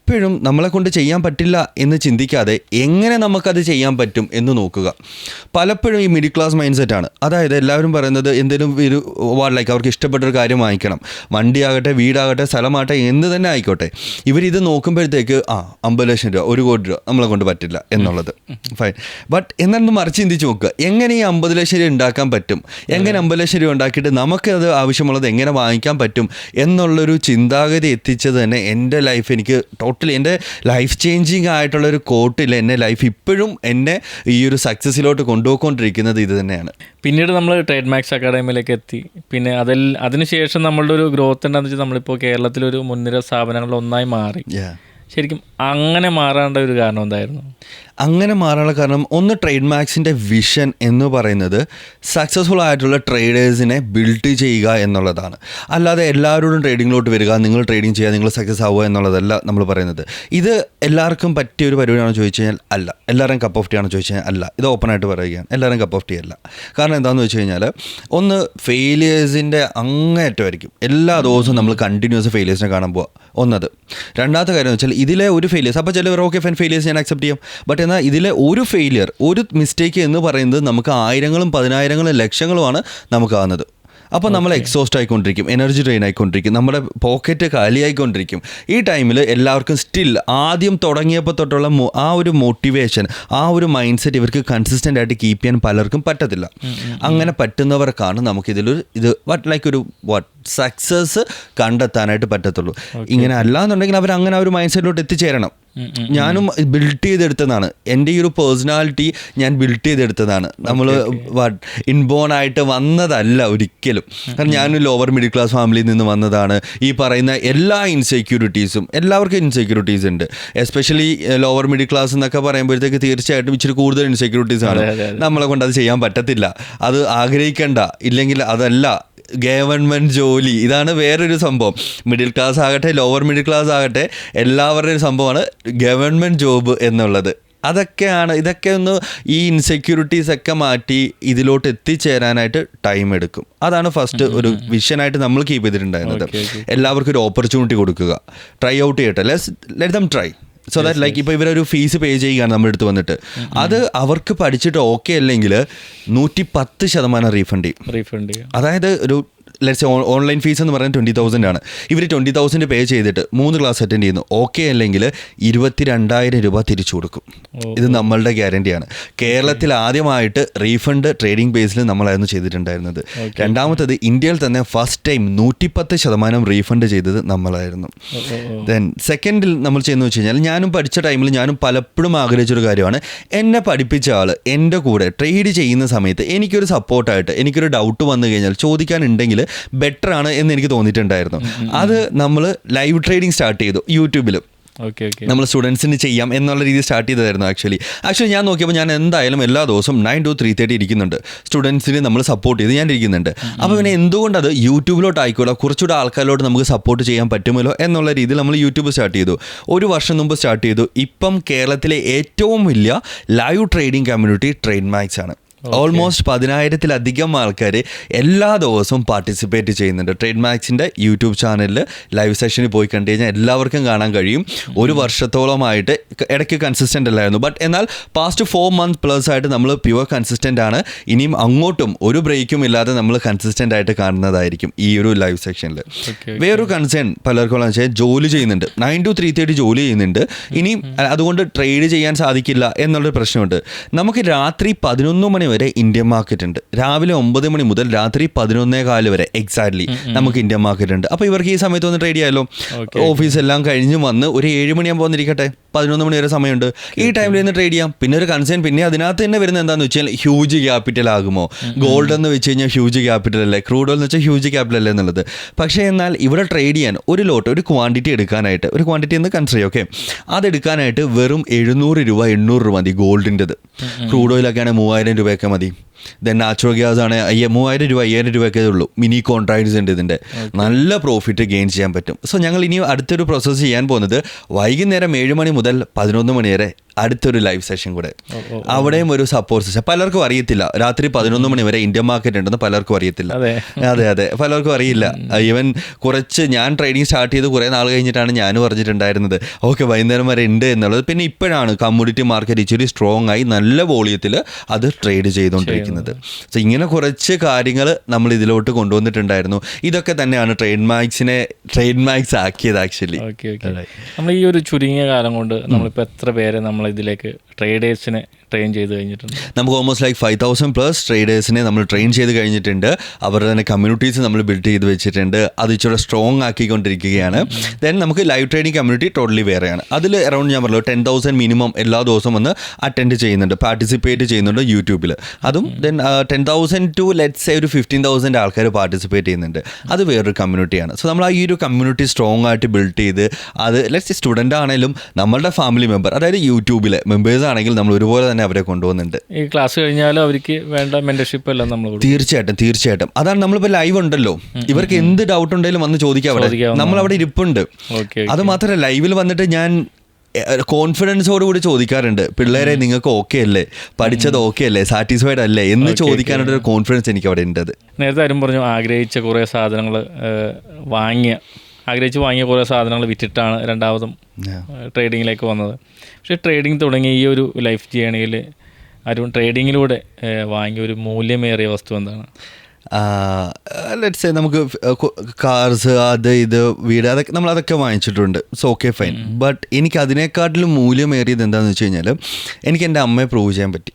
എപ്പോഴും നമ്മളെ കൊണ്ട് ചെയ്യാൻ പറ്റില്ല എന്ന് ചിന്തിക്കാതെ എങ്ങനെ നമുക്കത് ചെയ്യാൻ പറ്റും എന്ന് നോക്കുക. പലപ്പോഴും ഈ മിഡിൽ ക്ലാസ് മൈൻഡ് സെറ്റാണ് അതായത് എല്ലാവരും പറയുന്നത് എന്തെങ്കിലും ഒരു ലൈക്ക് അവർക്ക് ഇഷ്ടപ്പെട്ട ഒരു കാര്യം വാങ്ങിക്കണം. വണ്ടിയാകട്ടെ വീടാകട്ടെ സ്ഥലമാകട്ടെ എന്ത് തന്നെ ആയിക്കോട്ടെ. ഇവരിത് നോക്കുമ്പോഴത്തേക്ക് ആ അമ്പത് ലക്ഷം രൂപ ഒരു കോടി രൂപ നമ്മളെ കൊണ്ട് പറ്റില്ല എന്നുള്ളത്. ഫൈൻ ബട്ട് എന്നൊന്ന് മറിച്ച് ചിന്തിച്ച് നോക്കുക. എങ്ങനെ ഈ അമ്പത് ലക്ഷം രൂപ ഉണ്ടാക്കാൻ പറ്റും? എങ്ങനെ അമ്പത് ലക്ഷം രൂപ ഉണ്ടാക്കിയിട്ട് നമുക്കത് ആവശ്യമുള്ളത് എങ്ങനെ വാങ്ങിക്കാൻ പറ്റും? എന്നുള്ളൊരു ചിന്താഗതി എത്തിച്ചത് തന്നെ എന്റെ ലൈഫ് എനിക്ക് ടോട്ടലി എന്റെ ലൈഫ് ചേഞ്ചിങ് ആയിട്ടുള്ള ഒരു കോട്ടിൽ എന്നെ ലൈഫ് ഇപ്പോഴും എന്നെ ഈ ഒരു സക്സസ്സിലോട്ട് കൊണ്ടുപോയിക്കൊണ്ടിരിക്കുന്നത് ഇത് തന്നെയാണ്. പിന്നീട് നമ്മൾ ട്രേഡ് മാക്സ് അക്കാഡമിയിലേക്ക് എത്തി. പിന്നെ അതിൽ അതിനുശേഷം നമ്മളുടെ ഒരു ഗ്രോത്ത് എന്താണെന്ന് വെച്ചാൽ നമ്മളിപ്പോൾ കേരളത്തിലൊരു മുൻനിര സ്ഥാപനങ്ങളിൽ ഒന്നായി മാറി. ശരിക്കും അങ്ങനെ മാറാണ്ട ഒരു കാരണം എന്തായിരുന്നു? അങ്ങനെ മാറാനുള്ള കാരണം ഒന്ന് ട്രേഡ് മാക്സിന്റെ വിഷൻ എന്ന് പറയുന്നത് സക്സസ്ഫുൾ ആയിട്ടുള്ള ട്രേഡേഴ്സിനെ ബിൽഡ് ചെയ്യുക എന്നുള്ളതാണ്. അല്ലാതെ എല്ലാവരോടും ട്രേഡിങ്ങിലോട്ട് വരിക നിങ്ങൾ ട്രേഡിങ് ചെയ്യുക നിങ്ങൾ സക്സസ് ആവുക എന്നുള്ളതല്ല നമ്മൾ പറയുന്നത്. ഇത് എല്ലാവർക്കും പറ്റിയ ഒരു പരിപാടിയാണോ ചോദിച്ചു കഴിഞ്ഞാൽ അല്ല. എല്ലാവരും കപ്പ് ഓഫ് ടീ ആണോ ചോദിച്ചു കഴിഞ്ഞാൽ അല്ല. ഇത് ഓപ്പണായിട്ട് പറയുകയാണ്. എല്ലാവരും കപ്പ് ഓഫ് ടീ അല്ല. കാരണം എന്താണെന്ന് വെച്ച് കഴിഞ്ഞാൽ ഒന്ന് ഫെയിലിയേഴ്സിന്റെ അങ്ങേറ്റമായിരിക്കും എല്ലാ ദിവസവും നമ്മൾ കണ്ടിന്യൂസ് ഫെയിലിയേഴ്സിനെ കാണാൻ പോവുക ഒന്നത്. രണ്ടാമത്തെ കാര്യം എന്ന് വെച്ചാൽ ഇതിലെ ഒരു ഫെയിലിയേഴ്സ് അപ്പോൾ ചിലവർ ഓക്കെ ഫെൻ ഫെയിലിയേഴ്സ് ഞാൻ അക്സെപ്റ്റ് ചെയ്യും. ബട്ട് എന്നാൽ ഇതിലെ ഒരു ഫെയിലിയർ ഒരു മിസ്റ്റേക്ക് എന്ന് പറയുന്നത് നമുക്ക് ആയിരങ്ങളും പതിനായിരങ്ങളും ലക്ഷങ്ങളുമാണ് നമുക്കാവുന്നത് അപ്പോൾ നമ്മൾ എക്സോസ്റ്റ് ആയിക്കൊണ്ടിരിക്കും എനർജി ഡ്രെയിൻ ആയിക്കൊണ്ടിരിക്കും നമ്മുടെ പോക്കറ്റ് കാലിയായിക്കൊണ്ടിരിക്കും. ഈ ടൈമിൽ എല്ലാവർക്കും സ്റ്റിൽ ആദ്യം തുടങ്ങിയപ്പോൾ തൊട്ടുള്ള ആ ഒരു മോട്ടിവേഷൻ ആ ഒരു മൈൻഡ് സെറ്റ് ഇവർക്ക് കൺസിസ്റ്റന്റ് ആയിട്ട് കീപ്പ് ചെയ്യാൻ പലർക്കും പറ്റത്തില്ല. അങ്ങനെ പറ്റുന്നവർക്കാണ് നമുക്കിതിലൊരു ഇത് വട്ട് ലൈക്ക് ഒരു വാട്ട് സക്സസ് കണ്ടെത്താനായിട്ട് പറ്റത്തുള്ളൂ. ഇങ്ങനെ അല്ലാന്നുണ്ടെങ്കിൽ അവർ അങ്ങനെ ആ ഒരു മൈൻഡ് സെറ്റിലോട്ട് എത്തിച്ചേരണം. ഞാനും ബിൽഡ് ചെയ്തെടുത്തതാണ്. എന്റെ ഈ ഒരു പേഴ്സണാലിറ്റി ഞാൻ ബിൽഡ് ചെയ്തെടുത്തതാണ്. നമ്മൾ ഇൻബോൺ ആയിട്ട് വന്നതല്ല ഒരിക്കലും. കാരണം ഞാനും ലോവർ മിഡിൽ ക്ലാസ് ഫാമിലിയിൽ നിന്ന് വന്നതാണ്. ഈ പറയുന്ന എല്ലാ ഇൻസെക്യൂരിറ്റീസും എല്ലാവർക്കും ഇൻസെക്യൂരിറ്റീസ് ഉണ്ട്. എസ്പെഷ്യലി ലോവർ മിഡിൽ ക്ലാസ് എന്നൊക്കെ പറയുമ്പോഴത്തേക്ക് തീർച്ചയായിട്ടും ഇച്ചിരി കൂടുതൽ ഇൻസെക്യൂരിറ്റീസ് ആണ്. നമ്മളെ കൊണ്ട് അത് ചെയ്യാൻ പറ്റത്തില്ല. അത് ആഗ്രഹിക്കേണ്ട. ഇല്ലെങ്കിൽ അതല്ല ഗവൺമെന്റ് ജോലി. ഇതാണ് വേറൊരു സംഭവം. മിഡിൽ ക്ലാസ് ആകട്ടെ ലോവർ മിഡിൽ ക്ലാസ് ആകട്ടെ എല്ലാവരുടെയും സംഭവമാണ് ഗവൺമെന്റ് ജോബ് എന്നുള്ളത്. അതൊക്കെയാണ് ഇതൊക്കെ ഒന്ന് ഈ ഇൻസെക്യൂരിറ്റീസ് ഒക്കെ മാറ്റി ഇതിലോട്ട് എത്തിച്ചേരാനായിട്ട് ടൈം എടുക്കും. അതാണ് ഫസ്റ്റ് ഒരു വിഷനായിട്ട് നമ്മൾ കീപ്പ് ചെയ്തിട്ടുണ്ടായിരുന്നത്. എല്ലാവർക്കും ഒരു ഓപ്പർച്യൂണിറ്റി കൊടുക്കുക. ട്രൈ ഔട്ട് ചെയ്യട്ടെ. Let's let them try so that like ഇപ്പോൾ ഇവരൊരു ഫീസ് പേ ചെയ്യുകയാണ് നമ്മുടെ അടുത്ത് വന്നിട്ട്. അത് അവർക്ക് പഠിച്ചിട്ട് ഓക്കെ അല്ലെങ്കിൽ നൂറ്റി പത്ത് ശതമാനം റീഫണ്ട് ചെയ്യും. റീഫണ്ട് ചെയ്യും. അതായത് ഒരു ലെറ്റ്സ് ഓൺലൈൻ ഫീസ് എന്ന് പറയുന്നത് ട്വന്റി തൗസൻഡ് ആണ്. ഇവർ ട്വന്റി തൗസൻഡ് പേ ചെയ്തിട്ട് മൂന്ന് ക്ലാസ് അറ്റൻഡ് ചെയ്യുന്നു. ഓക്കെ അല്ലെങ്കിൽ ഇരുപത്തി രണ്ടായിരം രൂപ തിരിച്ചു കൊടുക്കും. ഇത് നമ്മളുടെ ഗ്യാരണ്ടിയാണ് കേരളത്തിൽ ആദ്യമായിട്ട് റീഫണ്ട് ട്രേഡിംഗ് ബേസിൽ നമ്മളായിരുന്നു ചെയ്തിട്ടുണ്ടായിരുന്നത്. രണ്ടാമത്തത് ഇന്ത്യയിൽ തന്നെ ഫസ്റ്റ് ടൈം നൂറ്റിപ്പത്ത് ശതമാനം റീഫണ്ട് ചെയ്തത് നമ്മളായിരുന്നു. ദെൻ സെക്കൻഡിൽ നമ്മൾ ചെയ്യുന്ന വെച്ച് കഴിഞ്ഞാൽ ഞാനും പഠിച്ച ടൈമിൽ ഞാനും പലപ്പോഴും ആഗ്രഹിച്ചൊരു കാര്യമാണ്. എന്നെ പഠിപ്പിച്ച ആൾ എന്റെ കൂടെ ട്രേഡ് ചെയ്യുന്ന സമയത്ത് എനിക്കൊരു സപ്പോർട്ടായിട്ട് എനിക്കൊരു ഡൗട്ട് വന്നു കഴിഞ്ഞാൽ ചോദിക്കാനുണ്ടെങ്കിൽ ബെറ്റർ ആണ് എന്ന് എനിക്ക് തോന്നിയിട്ടുണ്ടായിരുന്നു. അത് നമ്മൾ ലൈവ് ട്രേഡിംഗ് സ്റ്റാർട്ട് ചെയ്തു യൂട്യൂബിലും. ഓക്കെ ഓക്കെ നമ്മൾ സ്റ്റുഡൻസിന് ചെയ്യാം എന്നുള്ള രീതി സ്റ്റാർട്ട് ചെയ്തതായിരുന്നു ആക്ച്വലി ആക്ച്വലി ഞാൻ നോക്കിയപ്പോൾ ഞാൻ എന്തായാലും എല്ലാ ദിവസവും നയൻ ടു ത്രീ തേർട്ടി ഇരിക്കുന്നുണ്ട്. സ്റ്റുഡൻസിന് നമ്മൾ സപ്പോർട്ട് ചെയ്ത് ഞാൻ ഇരിക്കുന്നുണ്ട്. അപ്പോൾ പിന്നെ എന്തുകൊണ്ട് അത് യൂട്യൂബിലോട്ട് ആയിക്കോളാം കുറച്ചുകൂടെ ആൾക്കാരിലോട്ട് നമുക്ക് സപ്പോർട്ട് ചെയ്യാൻ പറ്റുമല്ലോ എന്നുള്ള രീതിയിൽ നമ്മൾ യൂട്യൂബ് സ്റ്റാർട്ട് ചെയ്തു. ഒരു വർഷം മുമ്പ് സ്റ്റാർട്ട് ചെയ്തു. ഇപ്പം കേരളത്തിലെ ഏറ്റവും വലിയ live trading community Trade Max ആണ്. ഓൾമോസ്റ്റ് പതിനായിരത്തിലധികം ആൾക്കാർ എല്ലാ ദിവസവും പാർട്ടിസിപ്പേറ്റ് ചെയ്യുന്നുണ്ട്. ട്രേഡ് മാക്സിന്റെ യൂട്യൂബ് ചാനലിൽ ലൈവ് സെഷനിൽ പോയി കണ്ടു കഴിഞ്ഞാൽ എല്ലാവർക്കും കാണാൻ കഴിയും. ഒരു വർഷത്തോളമായിട്ട് ഇടയ്ക്ക് കൺസിസ്റ്റന്റ് അല്ലായിരുന്നു. ബട്ട് എന്നാൽ പാസ്റ്റ് ഫോർ മന്ത് പ്ലസ് ആയിട്ട് നമ്മൾ പ്യുവർ കൺസിസ്റ്റന്റ് ആണ്. ഇനിയും അങ്ങോട്ടും ഒരു ബ്രേക്കും ഇല്ലാതെ നമ്മൾ കൺസിസ്റ്റന്റ് ആയിട്ട് കാണുന്നതായിരിക്കും ഈ ഒരു ലൈവ് സെക്ഷനിൽ വേറൊരു കൺസേൺ പലർക്കും എന്ന് വെച്ചാൽ ജോലി ചെയ്യുന്നുണ്ട്. നയൻ ടു ത്രീ തേർട്ടി ജോലി ചെയ്യുന്നുണ്ട്. ഇനിയും അതുകൊണ്ട് ട്രേഡ് ചെയ്യാൻ സാധിക്കില്ല എന്നുള്ളൊരു പ്രശ്നമുണ്ട്. നമുക്ക് രാത്രി പതിനൊന്ന് മണി വരെ ഇന്ത്യൻ മാർക്കറ്റ് ഉണ്ട്. രാവിലെ ഒമ്പത് മണി മുതൽ രാത്രി പതിനൊന്നേ കാൽ വരെ എക്സാക്ട്ലി നമുക്ക് ഇന്ത്യൻ മാർക്കറ്റ് ഉണ്ട്. അപ്പോൾ ഇവർക്ക് ഈ സമയത്ത് ഒന്ന് ട്രേഡ് ചെയ്യാമല്ലോ. ഓഫീസ് എല്ലാം കഴിഞ്ഞ് വന്ന് ഒരു ഏഴ് മണിയാകുമ്പോൾ വന്നിരിക്കട്ടെ. പതിനൊന്ന് മണി വരെ സമയമുണ്ട്. ഈ ടൈമിൽ നിന്ന് ട്രേഡ് ചെയ്യാം. പിന്നെ ഒരു കൺസേൺ പിന്നെ അതിനകത്ത് തന്നെ വരുന്ന എന്താണെന്ന് വെച്ചാൽ ഹ്യൂജ് ക്യാപിറ്റൽ ആകുമോ? ഗോൾഡ് എന്ന് വെച്ച് കഴിഞ്ഞാൽ ഹ്യൂജ് ക്യാപിറ്റൽ അല്ലേ? ക്രൂഡ് എന്ന് വെച്ചാൽ ഹ്യൂജ് ക്യാപിറ്റൽ അല്ലേ എന്നുള്ളത്. പക്ഷേ എന്നാൽ ഇവിടെ ട്രേഡ് ചെയ്യാൻ ഒരു ലോട്ട് ഒരു ക്വാണ്ടിറ്റി എടുക്കാനായിട്ട് ഒരു ക്വാണ്ടിറ്റി എന്ന് കൺസിഡർ ചെയ്യാം ഓക്കെ അതെടുക്കാനായിട്ട് വെറും എഴുന്നൂറ് രൂപ എണ്ണൂറ് രൂപ മതി ഗോൾഡിന്റെത് ക്രൂഡ് ഓയിലൊക്കെ ആണെങ്കിൽ മൂവായിരം രൂപയൊക്കെ മതി. ദെൻ നാച്ചുറൽ ഗ്യാസ് ആണ് അയ്യ മൂവായിരം രൂപ അയ്യായിരം രൂപയൊക്കെ ഉള്ളൂ. മിനി കോൺട്രാക്ട്സ് ഉണ്ട് ഇതിന്റെ. നല്ല പ്രോഫിറ്റ് ഗെയിൻ ചെയ്യാൻ പറ്റും. സോ ഞങ്ങൾ ഇനി അടുത്തൊരു പ്രോസസ്സ് ചെയ്യാൻ പോകുന്നത് വൈകുന്നേരം ഏഴ് മണി മുതൽ പതിനൊന്ന് മണി വരെ അടുത്തൊരു ലൈവ് സെഷൻ കൂടെ. അവിടെയും ഒരു സപ്പോർട്ട് സെഷൻ പലർക്കും അറിയത്തില്ല. രാത്രി പതിനൊന്ന് മണി വരെ ഇന്ത്യൻ മാർക്കറ്റ് ഉണ്ടെന്ന് പലർക്കും അറിയത്തില്ല. അതെ. അതെ പലർക്കും അറിയില്ല. ഈവൻ കുറച്ച് ഞാൻ ട്രേഡിങ് സ്റ്റാർട്ട് ചെയ്ത് കുറേ നാൾ കഴിഞ്ഞിട്ടാണ് ഞാനും പറഞ്ഞിട്ടുണ്ടായിരുന്നത് ഓക്കെ വൈകുന്നേരം വരെ ഉണ്ട് എന്നുള്ളത്. പിന്നെ ഇപ്പോഴാണ് കമ്മ്യൂണിറ്റി മാർക്കറ്റ് ഇച്ചിരി സ്ട്രോങ് ആയി നല്ല വോളിയത്തിൽ അത് ട്രേഡ് ചെയ്തുകൊണ്ടിരിക്കുന്നത് സോ ഇങ്ങനെ കുറച്ച് കാര്യങ്ങൾ നമ്മൾ ഇതിലോട്ട് കൊണ്ടുവന്നിട്ടുണ്ടായിരുന്നു. ഇതൊക്കെ തന്നെയാണ് ട്രേഡ് മാക്സിനെ ട്രേഡ് മാക്സ് ആക്കിയത് ആക്ച്വലി നമ്മൾ ഈ ഒരു ചുരുങ്ങിയ കാലം കൊണ്ട് നമ്മളിപ്പോൾ എത്ര പേരെ നമ്മൾ ഇതിലേക്ക് ട്രേഡേഴ്സിനെ ട്രെയിൻ ചെയ്ത് കഴിഞ്ഞിട്ടുണ്ട്. നമുക്ക് almost like five thousand plus ട്രേഡേഴ്സിനെ നമ്മൾ ട്രെയിൻ ചെയ്ത് കഴിഞ്ഞിട്ടുണ്ട്. അവരുടെ തന്നെ കമ്മ്യൂണിറ്റീസ് നമ്മൾ ബിൽഡ് ചെയ്ത് വെച്ചിട്ടുണ്ട്. അത് ഇച്ചിരി സ്ട്രോങ് ആക്കിക്കൊണ്ടിരിക്കുകയാണ്. ദെൻ നമുക്ക് ലൈവ് ട്രേഡിംഗ് കമ്മ്യൂണിറ്റി ടോട്ടലി വേറെയാണ്. അതിൽ അറൗണ്ട് ഞാൻ പറഞ്ഞു ടെൻ തൗസൻഡ് മിനിമം എല്ലാ ദിവസവും വന്ന് അറ്റൻഡ് ചെയ്യുന്നുണ്ട്. പാർട്ടിസിപ്പേറ്റ് ചെയ്യുന്നുണ്ട് യൂട്യൂബിൽ അതും then ten thousand to let's ഒരു ഫിഫ്റ്റീൻ തൗസൻഡ് ആൾക്കാർ പാർട്ടിസിപ്പേറ്റ് ചെയ്യുന്നുണ്ട്. അത് വേറൊരു കമ്മ്യൂണിറ്റിയാണ് സോ നമ്മൾ ആ ഈ ഒരു കമ്മ്യൂണിറ്റി സ്ട്രോങ് ആയിട്ട് ബിൽഡ് ചെയ്ത് അത് ലെറ്റ്സ് സ്റ്റുഡന്റ് ആണെങ്കിലും നമ്മളുടെ ഫാമിലി മെമ്പർ അതായത് യൂട്യൂബിലെ. മെമ്പേഴ്സ് ആണെങ്കിൽ നമ്മൾ ഒരുപോലെ തന്നെ അവരെ കൊണ്ടുപോകുന്നുണ്ട് ഈ ക്ലാസ് കഴിഞ്ഞാലും അവർക്ക് വേണ്ട മെന്റർഷിപ്പ് എല്ലാം നമ്മൾ തീർച്ചയായിട്ടും തീർച്ചയായിട്ടും. അതാണ് നമ്മളിപ്പോൾ ലൈവ് ഉണ്ടല്ലോ. ഇവർക്ക് എന്ത് ഡൗട്ട് ഉണ്ടെങ്കിലും വന്ന് ചോദിക്കാം അവിടെ. നമ്മൾ അവിടെ ഇരിപ്പുണ്ട്. ഓക്കെ അത് മാത്രമല്ല ലൈവിൽ വന്നിട്ട് ഞാൻ കോൺഫിഡൻസോട് കൂടി ചോദിക്കാറുണ്ട്. പിള്ളേരെ നിങ്ങൾക്ക് ഓക്കെ അല്ലേ? പഠിച്ചത് ഓക്കെ അല്ലേ? സാറ്റിസ്ഫൈഡ് അല്ലേ? എന്ന് ചോദിക്കാനുള്ള ഒരു കോൺഫിഡൻസ് എനിക്ക് അവിടെ ഉണ്ട് നേരത്തെ ആരും പറഞ്ഞു ആഗ്രഹിച്ച കുറേ സാധനങ്ങൾ വാങ്ങിയ ആഗ്രഹിച്ച് വാങ്ങിയ കുറേ സാധനങ്ങൾ വിറ്റിട്ടാണ് രണ്ടാമതും ട്രേഡിങ്ങിലേക്ക് വന്നത്. പക്ഷേ ട്രേഡിംഗ് തുടങ്ങി ഈ ഒരു ലൈഫ് ജേണിയിൽ അരുൺ ട്രേഡിങ്ങിലൂടെ വാങ്ങിയ ഒരു മൂല്യമേറിയ വസ്തു എന്താണ്? ലെറ്റ്സ് നമുക്ക് കാർസ് അത് ഇത് വീട് അതൊക്കെ നമ്മൾ അതൊക്കെ വാങ്ങിച്ചിട്ടുണ്ട്. സോ ഓക്കെ ഫൈൻ ബട്ട് എനിക്ക് അതിനേക്കാട്ടിലും മൂല്യമേറിയത് എന്താണെന്ന് വെച്ച് കഴിഞ്ഞാൽ എനിക്ക് എന്റെ അമ്മയെ പ്രൂവ് ചെയ്യാൻ പറ്റി.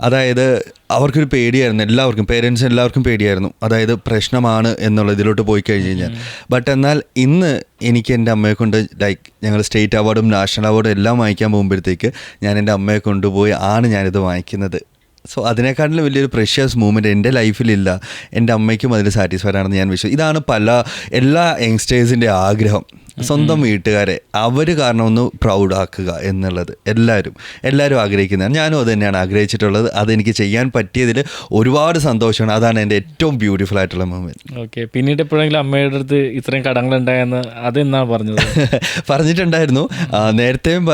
അതായത് അവർക്കൊരു പേടിയായിരുന്നു. എല്ലാവർക്കും പേരൻസ് എല്ലാവർക്കും പേടിയായിരുന്നു. അതായത് പ്രശ്നമാണ് എന്നുള്ള ഇതിലോട്ട് പോയി കഴിഞ്ഞ് കഴിഞ്ഞാൽ. ബട്ട് എന്നാൽ ഇന്ന് എനിക്ക് എന്റെ അമ്മയെ കൊണ്ട് ലൈക്ക് ഞങ്ങൾ സ്റ്റേറ്റ് അവാർഡും നാഷണൽ അവാർഡും എല്ലാം വാങ്ങിക്കാൻ പോകുമ്പോഴത്തേക്ക് ഞാൻ എന്റെ അമ്മയെ കൊണ്ടുപോയി ആണ് ഞാനിത് വാങ്ങിക്കുന്നത്. സോ അതിനേക്കാട്ടിലും വലിയൊരു പ്രഷ്യസ് മൂമെന്റ് എന്റെ ലൈഫിലില്ല എന്റെ അമ്മയ്ക്കും അതിൽ സാറ്റിസ്ഫൈഡ് ആണെന്ന് ഞാൻ വിശ്വസിക്കും ഇതാണ് പല എല്ലാ യങ്സ്റ്റേഴ്സിന്റെ ആഗ്രഹം. സ്വന്തം വീട്ടുകാരെ അവർ കാരണം ഒന്ന് പ്രൗഡ് ആക്കുക എന്നുള്ളത് എല്ലാവരും എല്ലാവരും ആഗ്രഹിക്കുന്നതാണ്. ഞാനും അത് തന്നെയാണ് ആഗ്രഹിച്ചിട്ടുള്ളത്. അതെനിക്ക് ചെയ്യാൻ പറ്റിയതിൽ ഒരുപാട് സന്തോഷമാണ്. അതാണ് എന്റെ ഏറ്റവും ബ്യൂട്ടിഫുൾ ആയിട്ടുള്ള മൂമെന്റ് ഓക്കെ പിന്നീട് എപ്പോഴെങ്കിലും അമ്മയുടെ അടുത്ത് ഇത്രയും കടങ്ങളുണ്ടായെന്ന് അതെന്നാണ് പറഞ്ഞത്? പറഞ്ഞിട്ടുണ്ടായിരുന്നു. നേരത്തെയും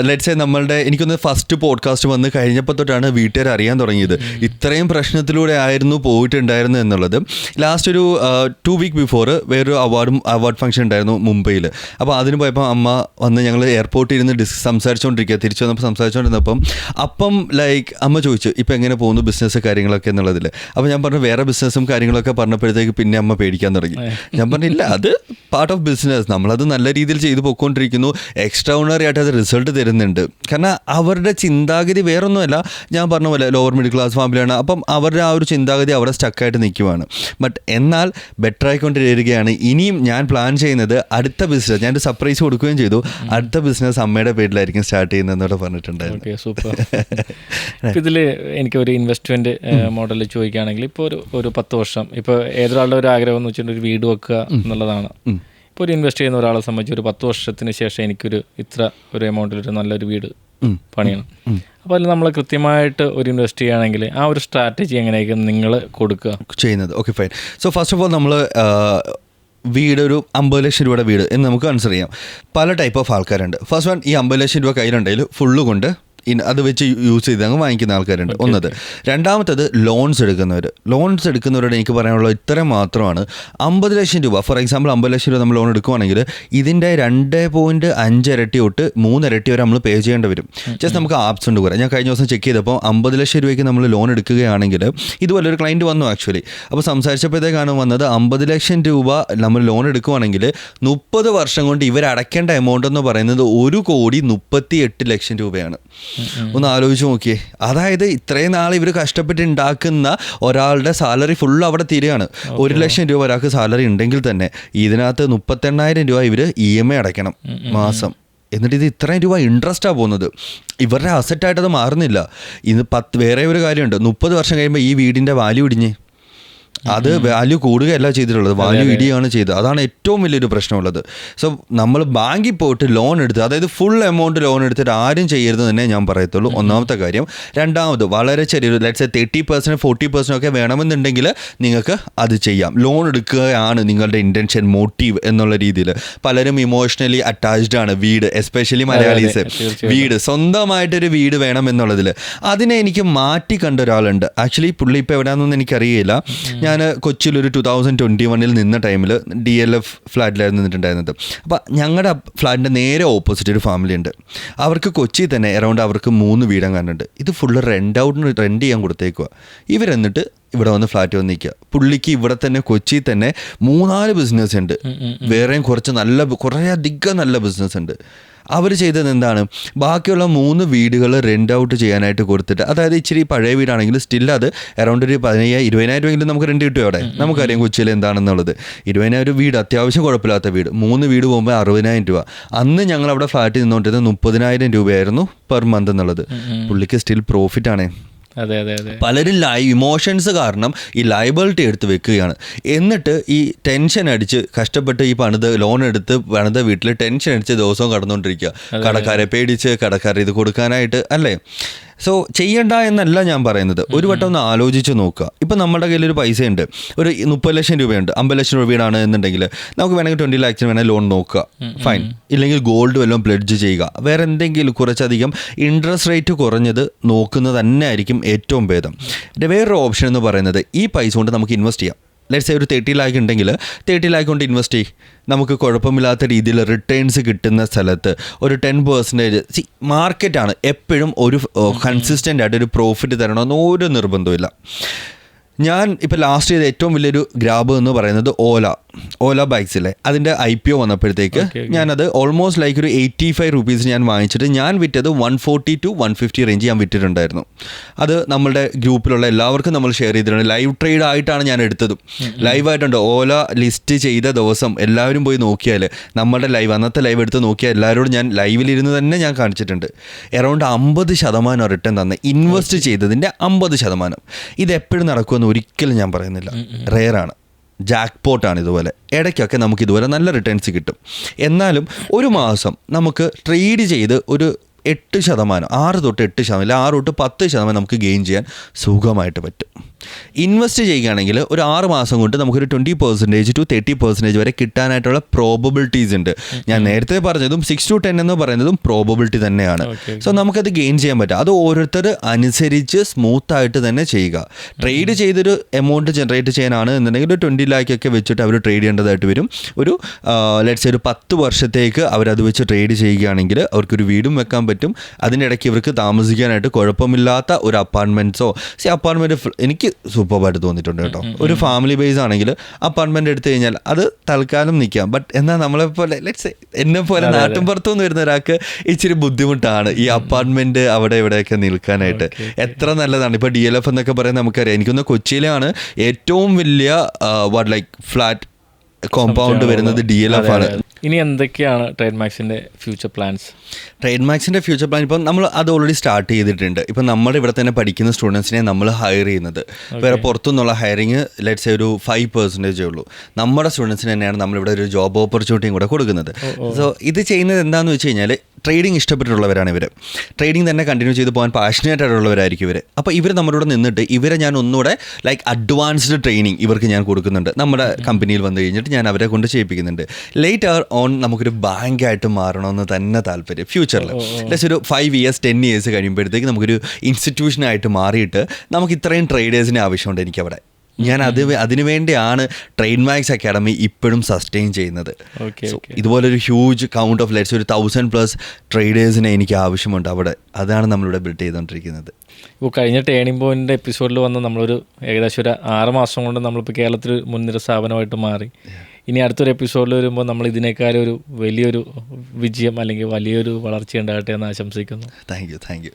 ലെറ്റ്സേ നമ്മളുടെ എനിക്കൊന്ന് ഫസ്റ്റ് പോഡ്കാസ്റ്റ് വന്ന് കഴിഞ്ഞപ്പോൾ തൊട്ടാണ് വീട്ടുകാർ അറിയാൻ തുടങ്ങിയത്. ഇത്രയും പ്രശ്നത്തിലൂടെ ആയിരുന്നു പോയിട്ടുണ്ടായിരുന്നു എന്നുള്ളത്. ലാസ്റ്റ് ഒരു ടു വീക്ക് ബിഫോർ വേറൊരു അവാർഡും അവാർഡ് ഫംഗ്ഷൻ ഉണ്ടായിരുന്നു മുംബൈയിൽ അപ്പോൾ അതിന് പോയപ്പോൾ അമ്മ വന്ന് ഞങ്ങൾ എയർപോർട്ടിൽ ഇരുന്ന് ഡിസ് സംസാരിച്ചുകൊണ്ടിരിക്കുക തിരിച്ചു വന്നപ്പോൾ സംസാരിച്ചുകൊണ്ടിരുന്നപ്പം അപ്പം ലൈക്ക് അമ്മ ചോദിച്ചു ഇപ്പം എങ്ങനെ പോകുന്നു ബിസിനസ് കാര്യങ്ങളൊക്കെ എന്നുള്ളതിൽ അപ്പോൾ ഞാൻ പറഞ്ഞു വേറെ ബിസിനസ്സും കാര്യങ്ങളൊക്കെ പറഞ്ഞപ്പോഴത്തേക്ക് പിന്നെ അമ്മ പേടിക്കാൻ തുടങ്ങി. ഞാൻ പറഞ്ഞില്ല അത് പാർട്ട് ഓഫ് ബിസിനസ് നമ്മളത് നല്ല രീതിയിൽ ചെയ്തു പോയിക്കൊണ്ടിരിക്കുന്നു. എക്സ്ട്രാ ഓണറി ആയിട്ട് അത് റിസൾട്ട് തരുന്നുണ്ട്. കാരണം അവരുടെ ചിന്താഗതി വേറൊന്നുമല്ല. ഞാൻ പറഞ്ഞ പോലെ ലോവർ മിഡിൽ ക്ലാസ് ഫാമിലിയാണ് അപ്പം അവരുടെ ആ ഒരു ചിന്താഗതി അവിടെ സ്റ്റക്കായിട്ട് നിൽക്കുവാണ്. ബട്ട് എന്നാൽ ബെറ്റർ ആയിക്കൊണ്ടിരിക്കുകയാണ്. ഇനിയും ഞാൻ പ്ലാൻ ചെയ്യുന്നത് അടുത്ത ബിസിനസ് ഞാൻ സർപ്രൈസ് കൊടുക്കുകയും ചെയ്തു. അടുത്ത ബിസിനസ് അമ്മയുടെ പേരിലായിരിക്കും സ്റ്റാർട്ട് ചെയ്യുന്നതെന്നോട് പറഞ്ഞിട്ടുണ്ടായിരുന്നു. സൂപ്പർ ഇപ്പം ഇതിൽ എനിക്ക് ഒരു ഇൻവെസ്റ്റ്മെന്റ് മോഡൽ ചോദിക്കുകയാണെങ്കിൽ ഇപ്പോൾ ഒരു ഒരു പത്ത് വർഷം. ഇപ്പോൾ ഏതൊരാളുടെ ഒരു ആഗ്രഹം എന്ന് വെച്ചിട്ടുണ്ടെങ്കിൽ ഒരു വീട് വെക്കുക എന്നുള്ളതാണ്. ഇപ്പോൾ ഒരു ഇൻവെസ്റ്റ് ചെയ്യുന്ന ഒരാളെ സംബന്ധിച്ച് ഒരു പത്ത് വർഷത്തിന് ശേഷം എനിക്കൊരു ഇത്ര ഒരു എമൗണ്ടിൽ ഒരു നല്ലൊരു വീട് പണിയണം. അപ്പോൾ അതിൽ നമ്മൾ കൃത്യമായിട്ട് ഒരു ഇൻവെസ്റ്റ് ചെയ്യുകയാണെങ്കിൽ ആ ഒരു സ്ട്രാറ്റജി എങ്ങനെയായിരിക്കും നിങ്ങൾ കൊടുക്കുക? ചെയ്യുന്നത്. Okay fine so first of all നമ്മൾ വീട് ഒരു അമ്പത് ലക്ഷം രൂപയുടെ വീട് എന്ന് നമുക്ക് കൺസിഡർ ചെയ്യാം. പല ടൈപ്പ് ഓഫ് ആൾക്കാരുണ്ട്. ഫസ്റ്റ് വൺ ഈ അമ്പത് ലക്ഷം രൂപ കയ്യിലുണ്ടെങ്കിൽ ഫുള്ള് കൊണ്ട് അത് വെച്ച് യൂസ് ചെയ്ത് അങ്ങ് വാങ്ങിക്കുന്ന ആൾക്കാരുണ്ട്. ഒന്നത്. രണ്ടാമത്തത് ലോൺസ് എടുക്കുന്നവർ. ലോൺസ് എടുക്കുന്നവരോട് എനിക്ക് പറയാനുള്ള ഇത്രയും മാത്രമാണ്. അമ്പത് ലക്ഷം രൂപ ഫോർ എക്സാമ്പിൾ അമ്പത് ലക്ഷം രൂപ നമ്മൾ ലോൺ എടുക്കുവാണെങ്കിൽ ഇതിന്റെ രണ്ട് പോയിന്റ് അഞ്ച് ഇരട്ടി തൊട്ട് മൂന്ന് ഇരട്ടി വരെ നമ്മൾ പേ ചെയ്യേണ്ടി വരും. ജസ്റ്റ് നമുക്ക് ആപ്സ് ഉണ്ട് കുറേ ഞാൻ കഴിഞ്ഞ ദിവസം ചെക്ക് ചെയ്തപ്പോൾ അമ്പത് ലക്ഷം രൂപയ്ക്ക് നമ്മൾ ലോൺ എടുക്കുകയാണെങ്കിൽ ഇതുപോലെ ഒരു ക്ലയന്റ് വന്നു ആക്ച്വലി അപ്പോൾ സംസാരിച്ചപ്പോഴത്തേക്കാണ് വന്നത് അമ്പത് ലക്ഷം രൂപ നമ്മൾ ലോൺ എടുക്കുവാണെങ്കിൽ മുപ്പത് വർഷം കൊണ്ട് ഇവർ അടയ്ക്കേണ്ട എമൗണ്ട് എന്ന് പറയുന്നത് ഒരു കോടി മുപ്പത്തി എട്ട് ലക്ഷം രൂപയാണ്. ഒന്ന് ആലോചിച്ച് നോക്കിയേ. അതായത് ഇത്രയും നാൾ ഇവർ കഷ്ടപ്പെട്ട് ഉണ്ടാക്കുന്ന ഒരാളുടെ സാലറി ഫുൾ അവിടെ തീരുകയാണ്. ഒരു ലക്ഷം രൂപ ഒരാൾക്ക് സാലറി ഉണ്ടെങ്കിൽ തന്നെ ഇതിനകത്ത് മുപ്പത്തെണ്ണായിരം രൂപ ഇവർ ഇ എം ഐ അടയ്ക്കണം മാസം. എന്നിട്ട് ഇത് ഇത്രയും രൂപ ഇൻട്രസ്റ്റാണ് പോകുന്നത്. ഇവരുടെ അസറ്റായിട്ട് അത് മാറുന്നില്ല. ഇന്ന് പത്ത് വേറെ ഒരു കാര്യമുണ്ട്. മുപ്പത് വർഷം കഴിയുമ്പോൾ ഈ വീടിന്റെ വാല്യൂ ഇടിഞ്ഞ്. അത് വാല്യൂ കൂടുകയല്ല ചെയ്തിട്ടുള്ളത്. വാല്യൂ ഇടിയാണ് ചെയ്തത്. അതാണ് ഏറ്റവും വലിയൊരു പ്രശ്നമുള്ളത്. സോ നമ്മൾ ബാങ്കിൽ പോയിട്ട് ലോൺ എടുത്ത് അതായത് ഫുൾ എമൗണ്ട് ലോൺ എടുത്തിട്ട് ആരും ചെയ്യരുത് തന്നെ ഞാൻ പറയത്തുള്ളൂ. ഒന്നാമത്തെ കാര്യം. രണ്ടാമത് വളരെ ചെറിയൊരു let's thirty percent forty percent ഒക്കെ വേണമെന്നുണ്ടെങ്കിൽ നിങ്ങൾക്ക് അത് ചെയ്യാം. ലോൺ എടുക്കുകയാണ് നിങ്ങളുടെ ഇന്റൻഷൻ മോട്ടീവ് എന്നുള്ള രീതിയിൽ പലരും ഇമോഷണലി അറ്റാച്ച്ഡ് ആണ് വീട് എസ്പെഷ്യലി മലയാളീസ്. വീട് സ്വന്തമായിട്ടൊരു വീട് വേണം എന്നുള്ളതിൽ അതിനെ എനിക്ക് മാറ്റി കണ്ട ഒരാളുണ്ട്. ആക്ച്വലി പുള്ളി ഇപ്പോൾ എവിടെയാണെന്നൊന്നും എനിക്കറിയില്ല ഞാൻ കൊച്ചിയിൽ ഒരു ടു തൗസൻഡ് ട്വന്റി വണ്ണിൽ നിന്ന ടൈമിൽ ഡി എൽ എഫ് ഫ്ലാറ്റിലായിരുന്നു നിന്നിട്ടുണ്ടായിരുന്നത്. അപ്പോൾ ഞങ്ങളുടെ ഫ്ലാറ്റിന്റെ നേരെ ഓപ്പോസിറ്റ് ഒരു ഫാമിലി ഉണ്ട്. അവർക്ക് കൊച്ചി തന്നെ അറൗണ്ട് അവർക്ക് മൂന്ന് വീടം കാണുന്നുണ്ട് ഇത് ഫുള്ള് റെന്റ് ഔട്ടിന് റെന്റ് ചെയ്യാൻ കൊടുത്തേക്കുക ഇവരെന്നിട്ട് ഇവിടെ വന്ന് ഫ്ലാറ്റ് വന്ന് നിൽക്കുക. പുള്ളിക്ക് ഇവിടെ തന്നെ കൊച്ചി തന്നെ മൂന്നാൽ ബിസിനസ് ഉണ്ട്. വേറെയും കുറച്ച് നല്ല കുറേ അധികം നല്ല ബിസിനസ് ഉണ്ട്. അവർ ചെയ്തത് എന്താണ്? ബാക്കിയുള്ള മൂന്ന് വീടുകൾ റെന്റ് ഔട്ട് ചെയ്യാനായിട്ട് കൊടുത്തിട്ട് അതായത് ഇച്ചിരി പഴയ വീടാണെങ്കിൽ സ്റ്റിൽ അത് അറൗണ്ട് ഒരു പതിനയ്യായിരം ഇരുപതിനായിരം രൂപയെങ്കിലും നമുക്ക് റെന്റ് കിട്ടും അവിടെ. നമുക്കറിയാം കൊച്ചിയിൽ എന്താണെന്നുള്ളത്. ഇരുപതിനായിരം വീട് അത്യാവശ്യം കുഴപ്പമില്ലാത്ത വീട്. മൂന്ന് വീട് പോകുമ്പോൾ അറുപതിനായിരം രൂപ. അന്ന് ഞങ്ങൾ അവിടെ ഫ്ലാറ്റിൽ നിന്നുകൊണ്ടിരുന്നത് മുപ്പതിനായിരം രൂപയായിരുന്നു പെർ മന്ത് എന്നുള്ളത്. പുള്ളിക്ക് സ്റ്റിൽ പ്രോഫിറ്റ് ആണേ. പലരും ലൈ ഇമോഷൻസ് കാരണം ഈ ലൈബിലിറ്റി എടുത്ത് വെക്കുകയാണ്. എന്നിട്ട് ഈ ടെൻഷൻ അടിച്ച് കഷ്ടപ്പെട്ട് ഈ പണിത് ലോൺ എടുത്ത് പണിത വീട്ടിൽ ടെൻഷൻ അടിച്ച് ദിവസവും കടന്നുകൊണ്ടിരിക്കുക. കടക്കാരെ പേടിച്ച് കടക്കാരെ ഇത് കൊടുക്കാനായിട്ട് അല്ലേ? സോ ചെയ്യണ്ട എന്നല്ല ഞാൻ പറയുന്നത്. ഒരു വട്ടം ഒന്ന് ആലോചിച്ച് നോക്കുക. ഇപ്പം നമ്മുടെ കയ്യിൽ ഒരു പൈസ ഉണ്ട് ഒരു മുപ്പത് ലക്ഷം രൂപയുണ്ട്. അമ്പത് ലക്ഷം രൂപ വീടാണ് എന്നുണ്ടെങ്കിൽ നമുക്ക് വേണമെങ്കിൽ ട്വന്റി ലാക്സിന് വേണമെങ്കിൽ ലോൺ നോക്കുക. ഫൈൻ ഇല്ലെങ്കിൽ ഗോൾഡ് വല്ലതും പ്ലഡ്ജ് ചെയ്യുക. വേറെ എന്തെങ്കിലും കുറച്ചധികം ഇൻട്രസ്റ്റ് റേറ്റ് കുറഞ്ഞത് നോക്കുന്നത് തന്നെ ആയിരിക്കും ഏറ്റവും ഭേദം. വേറൊരു ഓപ്ഷൻ എന്ന് പറയുന്നത് ഈ പൈസ കൊണ്ട് നമുക്ക് ഇൻവെസ്റ്റ് ചെയ്യാം. ലെറ്റ്സ് ഒരു തേർട്ടി ലാക്ക് ഉണ്ടെങ്കിൽ തേർട്ടി ലാക്ക് കൊണ്ട് ഇൻവെസ്റ്റ് ചെയ്യും. നമുക്ക് കുഴപ്പമില്ലാത്ത രീതിയിൽ റിട്ടേൺസ് കിട്ടുന്ന സ്ഥലത്ത് ഒരു ടെൻ പെർസെന്റേജ് സി മാർക്കറ്റാണ് എപ്പോഴും ഒരു കൺസിസ്റ്റന്റ് ആയിട്ട് ഒരു പ്രോഫിറ്റ് തരണമെന്ന് ഒരു നിർബന്ധമില്ല ഞാൻ ഇപ്പോൾ ലാസ്റ്റ് ചെയ്ത ഏറ്റവും വലിയൊരു ഗ്രാബ് എന്ന് പറയുന്നത് ഓല. ഓല ബൈക്സിലെ അതിന്റെ ഐ പി ഒ വന്നപ്പോഴത്തേക്ക് ഞാനത് ഓൾമോസ്റ്റ് ലൈക്ക് ഒരു എയ്റ്റി ഫൈവ് റുപ്പീസ് ഞാൻ വാങ്ങിച്ചിട്ട് ഞാൻ വിറ്റത് one forty to one fifty range ഞാൻ വിറ്റിട്ടുണ്ടായിരുന്നു. അത് നമ്മളുടെ ഗ്രൂപ്പിലുള്ള എല്ലാവർക്കും നമ്മൾ ഷെയർ ചെയ്തിട്ടുണ്ട്. ലൈവ് ട്രേഡ് ആയിട്ടാണ് ഞാൻ എടുത്തതും. ലൈവായിട്ടുണ്ട് ഓല ലിസ്റ്റ് ചെയ്ത ദിവസം എല്ലാവരും പോയി നോക്കിയാൽ നമ്മളുടെ ലൈവ് അന്നത്തെ ലൈവ് എടുത്ത് നോക്കിയാൽ എല്ലാവരോടും ഞാൻ ലൈവിലിരുന്ന് തന്നെ ഞാൻ കാണിച്ചിട്ടുണ്ട്. എറൗണ്ട് അമ്പത് ശതമാനം റിട്ടേൺ തന്നെ. ഇൻവെസ്റ്റ് ചെയ്തതിന്റെ അമ്പത് ശതമാനം. ഇത് എപ്പോഴും നടക്കുമെന്ന് ഒരിക്കലും ഞാൻ പറയുന്നില്ല. റെയറാണ് ജാക്ക് പോട്ടാണ് ഇതുപോലെ. ഇടയ്ക്കൊക്കെ നമുക്ക് ഇതുപോലെ നല്ല റിട്ടേൺസ് കിട്ടും. എന്നാലും ഒരു മാസം നമുക്ക് ട്രേഡ് ചെയ്ത് ഒരു എട്ട് ശതമാനം ആറ് തൊട്ട് എട്ട് ശതമാനം അല്ലെങ്കിൽ ആറ് തൊട്ട് പത്ത് ശതമാനം നമുക്ക് ഗെയിൻ ചെയ്യാൻ സുഖമായിട്ട് പറ്റും. ഇൻവെസ്റ്റ് ചെയ്യുകയാണെങ്കിൽ ഒരു ആറ് മാസം കൊണ്ട് നമുക്കൊരു twenty percentage to thirty percentage വരെ കിട്ടാനായിട്ടുള്ള പ്രോബബിലിറ്റീസ് ഉണ്ട്. ഞാൻ നേരത്തെ പറഞ്ഞതും സിക്സ് ടു ടെൻ എന്ന് പറയുന്നതും പ്രോബബിലിറ്റി തന്നെയാണ്. സോ നമുക്കത് ഗെയിൻ ചെയ്യാൻ പറ്റും. അത് ഓരോരുത്തർ അനുസരിച്ച് സ്മൂത്ത് ആയിട്ട് തന്നെ ചെയ്യുക. ട്രേഡ് ചെയ്തൊരു എമൗണ്ട് ജനറേറ്റ് ചെയ്യാനാണ് എന്നുണ്ടെങ്കിൽ ഒരു ട്വന്റി ലാക്കൊക്കെ വെച്ചിട്ട് അവർ ട്രേഡ് ചെയ്യേണ്ടതായിട്ട് വരും. ഒരു ലെറ്റ്സ് ഒരു പത്ത് വർഷത്തേക്ക് അവരത് വെച്ച് ട്രേഡ് ചെയ്യുകയാണെങ്കിൽ അവർക്കൊരു വീടും വെക്കാൻ പറ്റും. അതിന്റെ ഇടയ്ക്ക് ഇവർക്ക് താമസിക്കാനായിട്ട് കുഴപ്പമില്ലാത്ത ഒരു അപ്പാർട്ട്മെന്റ്സോ സി അപ്പാർട്ട്മെന്റ് എനിക്ക് സൂപ്പർബായിട്ട് തോന്നിയിട്ടുണ്ട് കേട്ടോ. ഒരു ഫാമിലി ബേസ് ആണെങ്കിൽ അപ്പാർട്ട്മെന്റ് എടുത്തു കഴിഞ്ഞാൽ അത് തൽക്കാലം നിൽക്കാം ബട്ട് എന്നാൽ നമ്മളെ പോലെ ലെറ്റ്സ് എന്നെ പോലെ നാട്ടിൻ പുറത്തുനിന്ന് വരുന്ന ഒരാൾക്ക് ഇച്ചിരി ബുദ്ധിമുട്ടാണ് ഈ അപ്പാർട്ട്മെന്റ് അവിടെ ഇവിടെയൊക്കെ നിൽക്കാനായിട്ട്. എത്ര നല്ലതാണ്. ഇപ്പൊ ഡി എൽ എഫ് എന്നൊക്കെ പറയുന്നത് നമുക്കറിയാം. എനിക്കൊന്ന് കൊച്ചിയിലാണ് ഏറ്റവും വലിയ വാട്ട് ലൈക്ക് ഫ്ലാറ്റ് കോമ്പൗണ്ട് വരുന്നത് ഡി എൽ എഫ് ആണ്. ഇനി എന്തൊക്കെയാണ് ട്രേഡ് മാക്സിന്റെ ഫ്യൂച്ചർ പ്ലാൻസ് ട്രേഡ് മാക്സിന്റെ ഫ്യൂച്ചർ പ്ലാൻ ഇപ്പം നമ്മൾ അത് ഓൾറെഡി സ്റ്റാർട്ട് ചെയ്തിട്ടുണ്ട്. ഇപ്പം നമ്മൾ ഇവിടെ തന്നെ പഠിക്കുന്ന സ്റ്റുഡൻസിനെ നമ്മൾ ഹയർ ചെയ്യുന്നത്. വേറെ പുറത്തുനിന്നുള്ള ഹയറിങ് ലെറ്റ്സ് ഒരു ഫൈവ് പെർസെന്റേജേ ഉള്ളൂ. നമ്മുടെ സ്റ്റുഡൻസിന് തന്നെയാണ് നമ്മളിവിടെ ഒരു ജോബ് ഓപ്പർച്യൂണിറ്റിയും കൂടെ കൊടുക്കുന്നത്. സോ ഇത് ചെയ്യുന്നത് എന്താണെന്ന് വെച്ച് കഴിഞ്ഞാൽ ട്രേഡിംഗ് ഇഷ്ടപ്പെട്ടിട്ടുള്ളവരാണ് ഇവർ ട്രേഡിംഗ് തന്നെ കണ്ടിന്യൂ ചെയ്ത് പോകാൻ പാഷനേറ്റ് ആയിട്ടുള്ളവരായിരിക്കും ഇവർ അപ്പോൾ ഇവർ നമ്മളോട് നിന്നിട്ട് ഇവരെ ഞാൻ ഒന്നുകൂടെ ലൈക്ക് അഡ്വാൻസ്ഡ് ട്രെയിനിങ് ഇവർക്ക് ഞാൻ കൊടുക്കുന്നുണ്ട്. നമ്മുടെ കമ്പനിയിൽ വന്നു കഴിഞ്ഞിട്ട് ഞാൻ അവരെ കൊണ്ട് ചെയ്യിപ്പിക്കുന്നുണ്ട്. ലേറ്റ് ആർ ഓൺ നമുക്കൊരു ബാങ്കായിട്ട് മാറണമെന്ന് തന്നെ താല്പര്യം. ഫ്യൂച്ചറിൽ ലെസ് ഒരു ഫൈവ് ഇയേഴ്സ് ടെൻ ഇയേഴ്സ് കഴിയുമ്പോഴത്തേക്ക് നമുക്കൊരു ഇൻസ്റ്റിറ്റ്യൂഷനായിട്ട് മാറിയിട്ട് നമുക്ക് ഇത്രയും ട്രേഡേഴ്സിന് ആവശ്യമുണ്ട് എനിക്കവിടെ. ഞാൻ അത് അതിനുവേണ്ടിയാണ് ട്രെയിൻ മാക്സ് അക്കാഡമി ഇപ്പോഴും സസ്റ്റെയിൻ ചെയ്യുന്നത്. ഇതുപോലെ ഒരു ഇതുപോലൊരു ഹ്യൂജ് കൗണ്ട് ഓഫ് ലെറ്റ്സ് ഒരു തൗസൻഡ് പ്ലസ് ട്രേഡേഴ്സിനെ എനിക്ക് ആവശ്യമുണ്ട് അവിടെ. അതാണ് നമ്മളിവിടെ ബിൽഡ് ചെയ്തുകൊണ്ടിരിക്കുന്നത് ഇപ്പോൾ കഴിഞ്ഞ ടേണിംഗ് പോയിന്റിന്റെ എപ്പിസോഡിൽ വന്ന് നമ്മളൊരു ഏകദേശം ഒരു ആറ് മാസം കൊണ്ട് നമ്മളിപ്പോൾ കേരളത്തിൽ മുൻനിര സ്ഥാപനമായിട്ട് മാറി. ഇനി അടുത്തൊരു എപ്പിസോഡിൽ വരുമ്പോൾ നമ്മൾ ഇതിനേക്കാളും ഒരു വലിയൊരു വിജയം അല്ലെങ്കിൽ വലിയൊരു വളർച്ച ഉണ്ടാകട്ടെ എന്ന് ആശംസിക്കുന്നു. Thank you thank you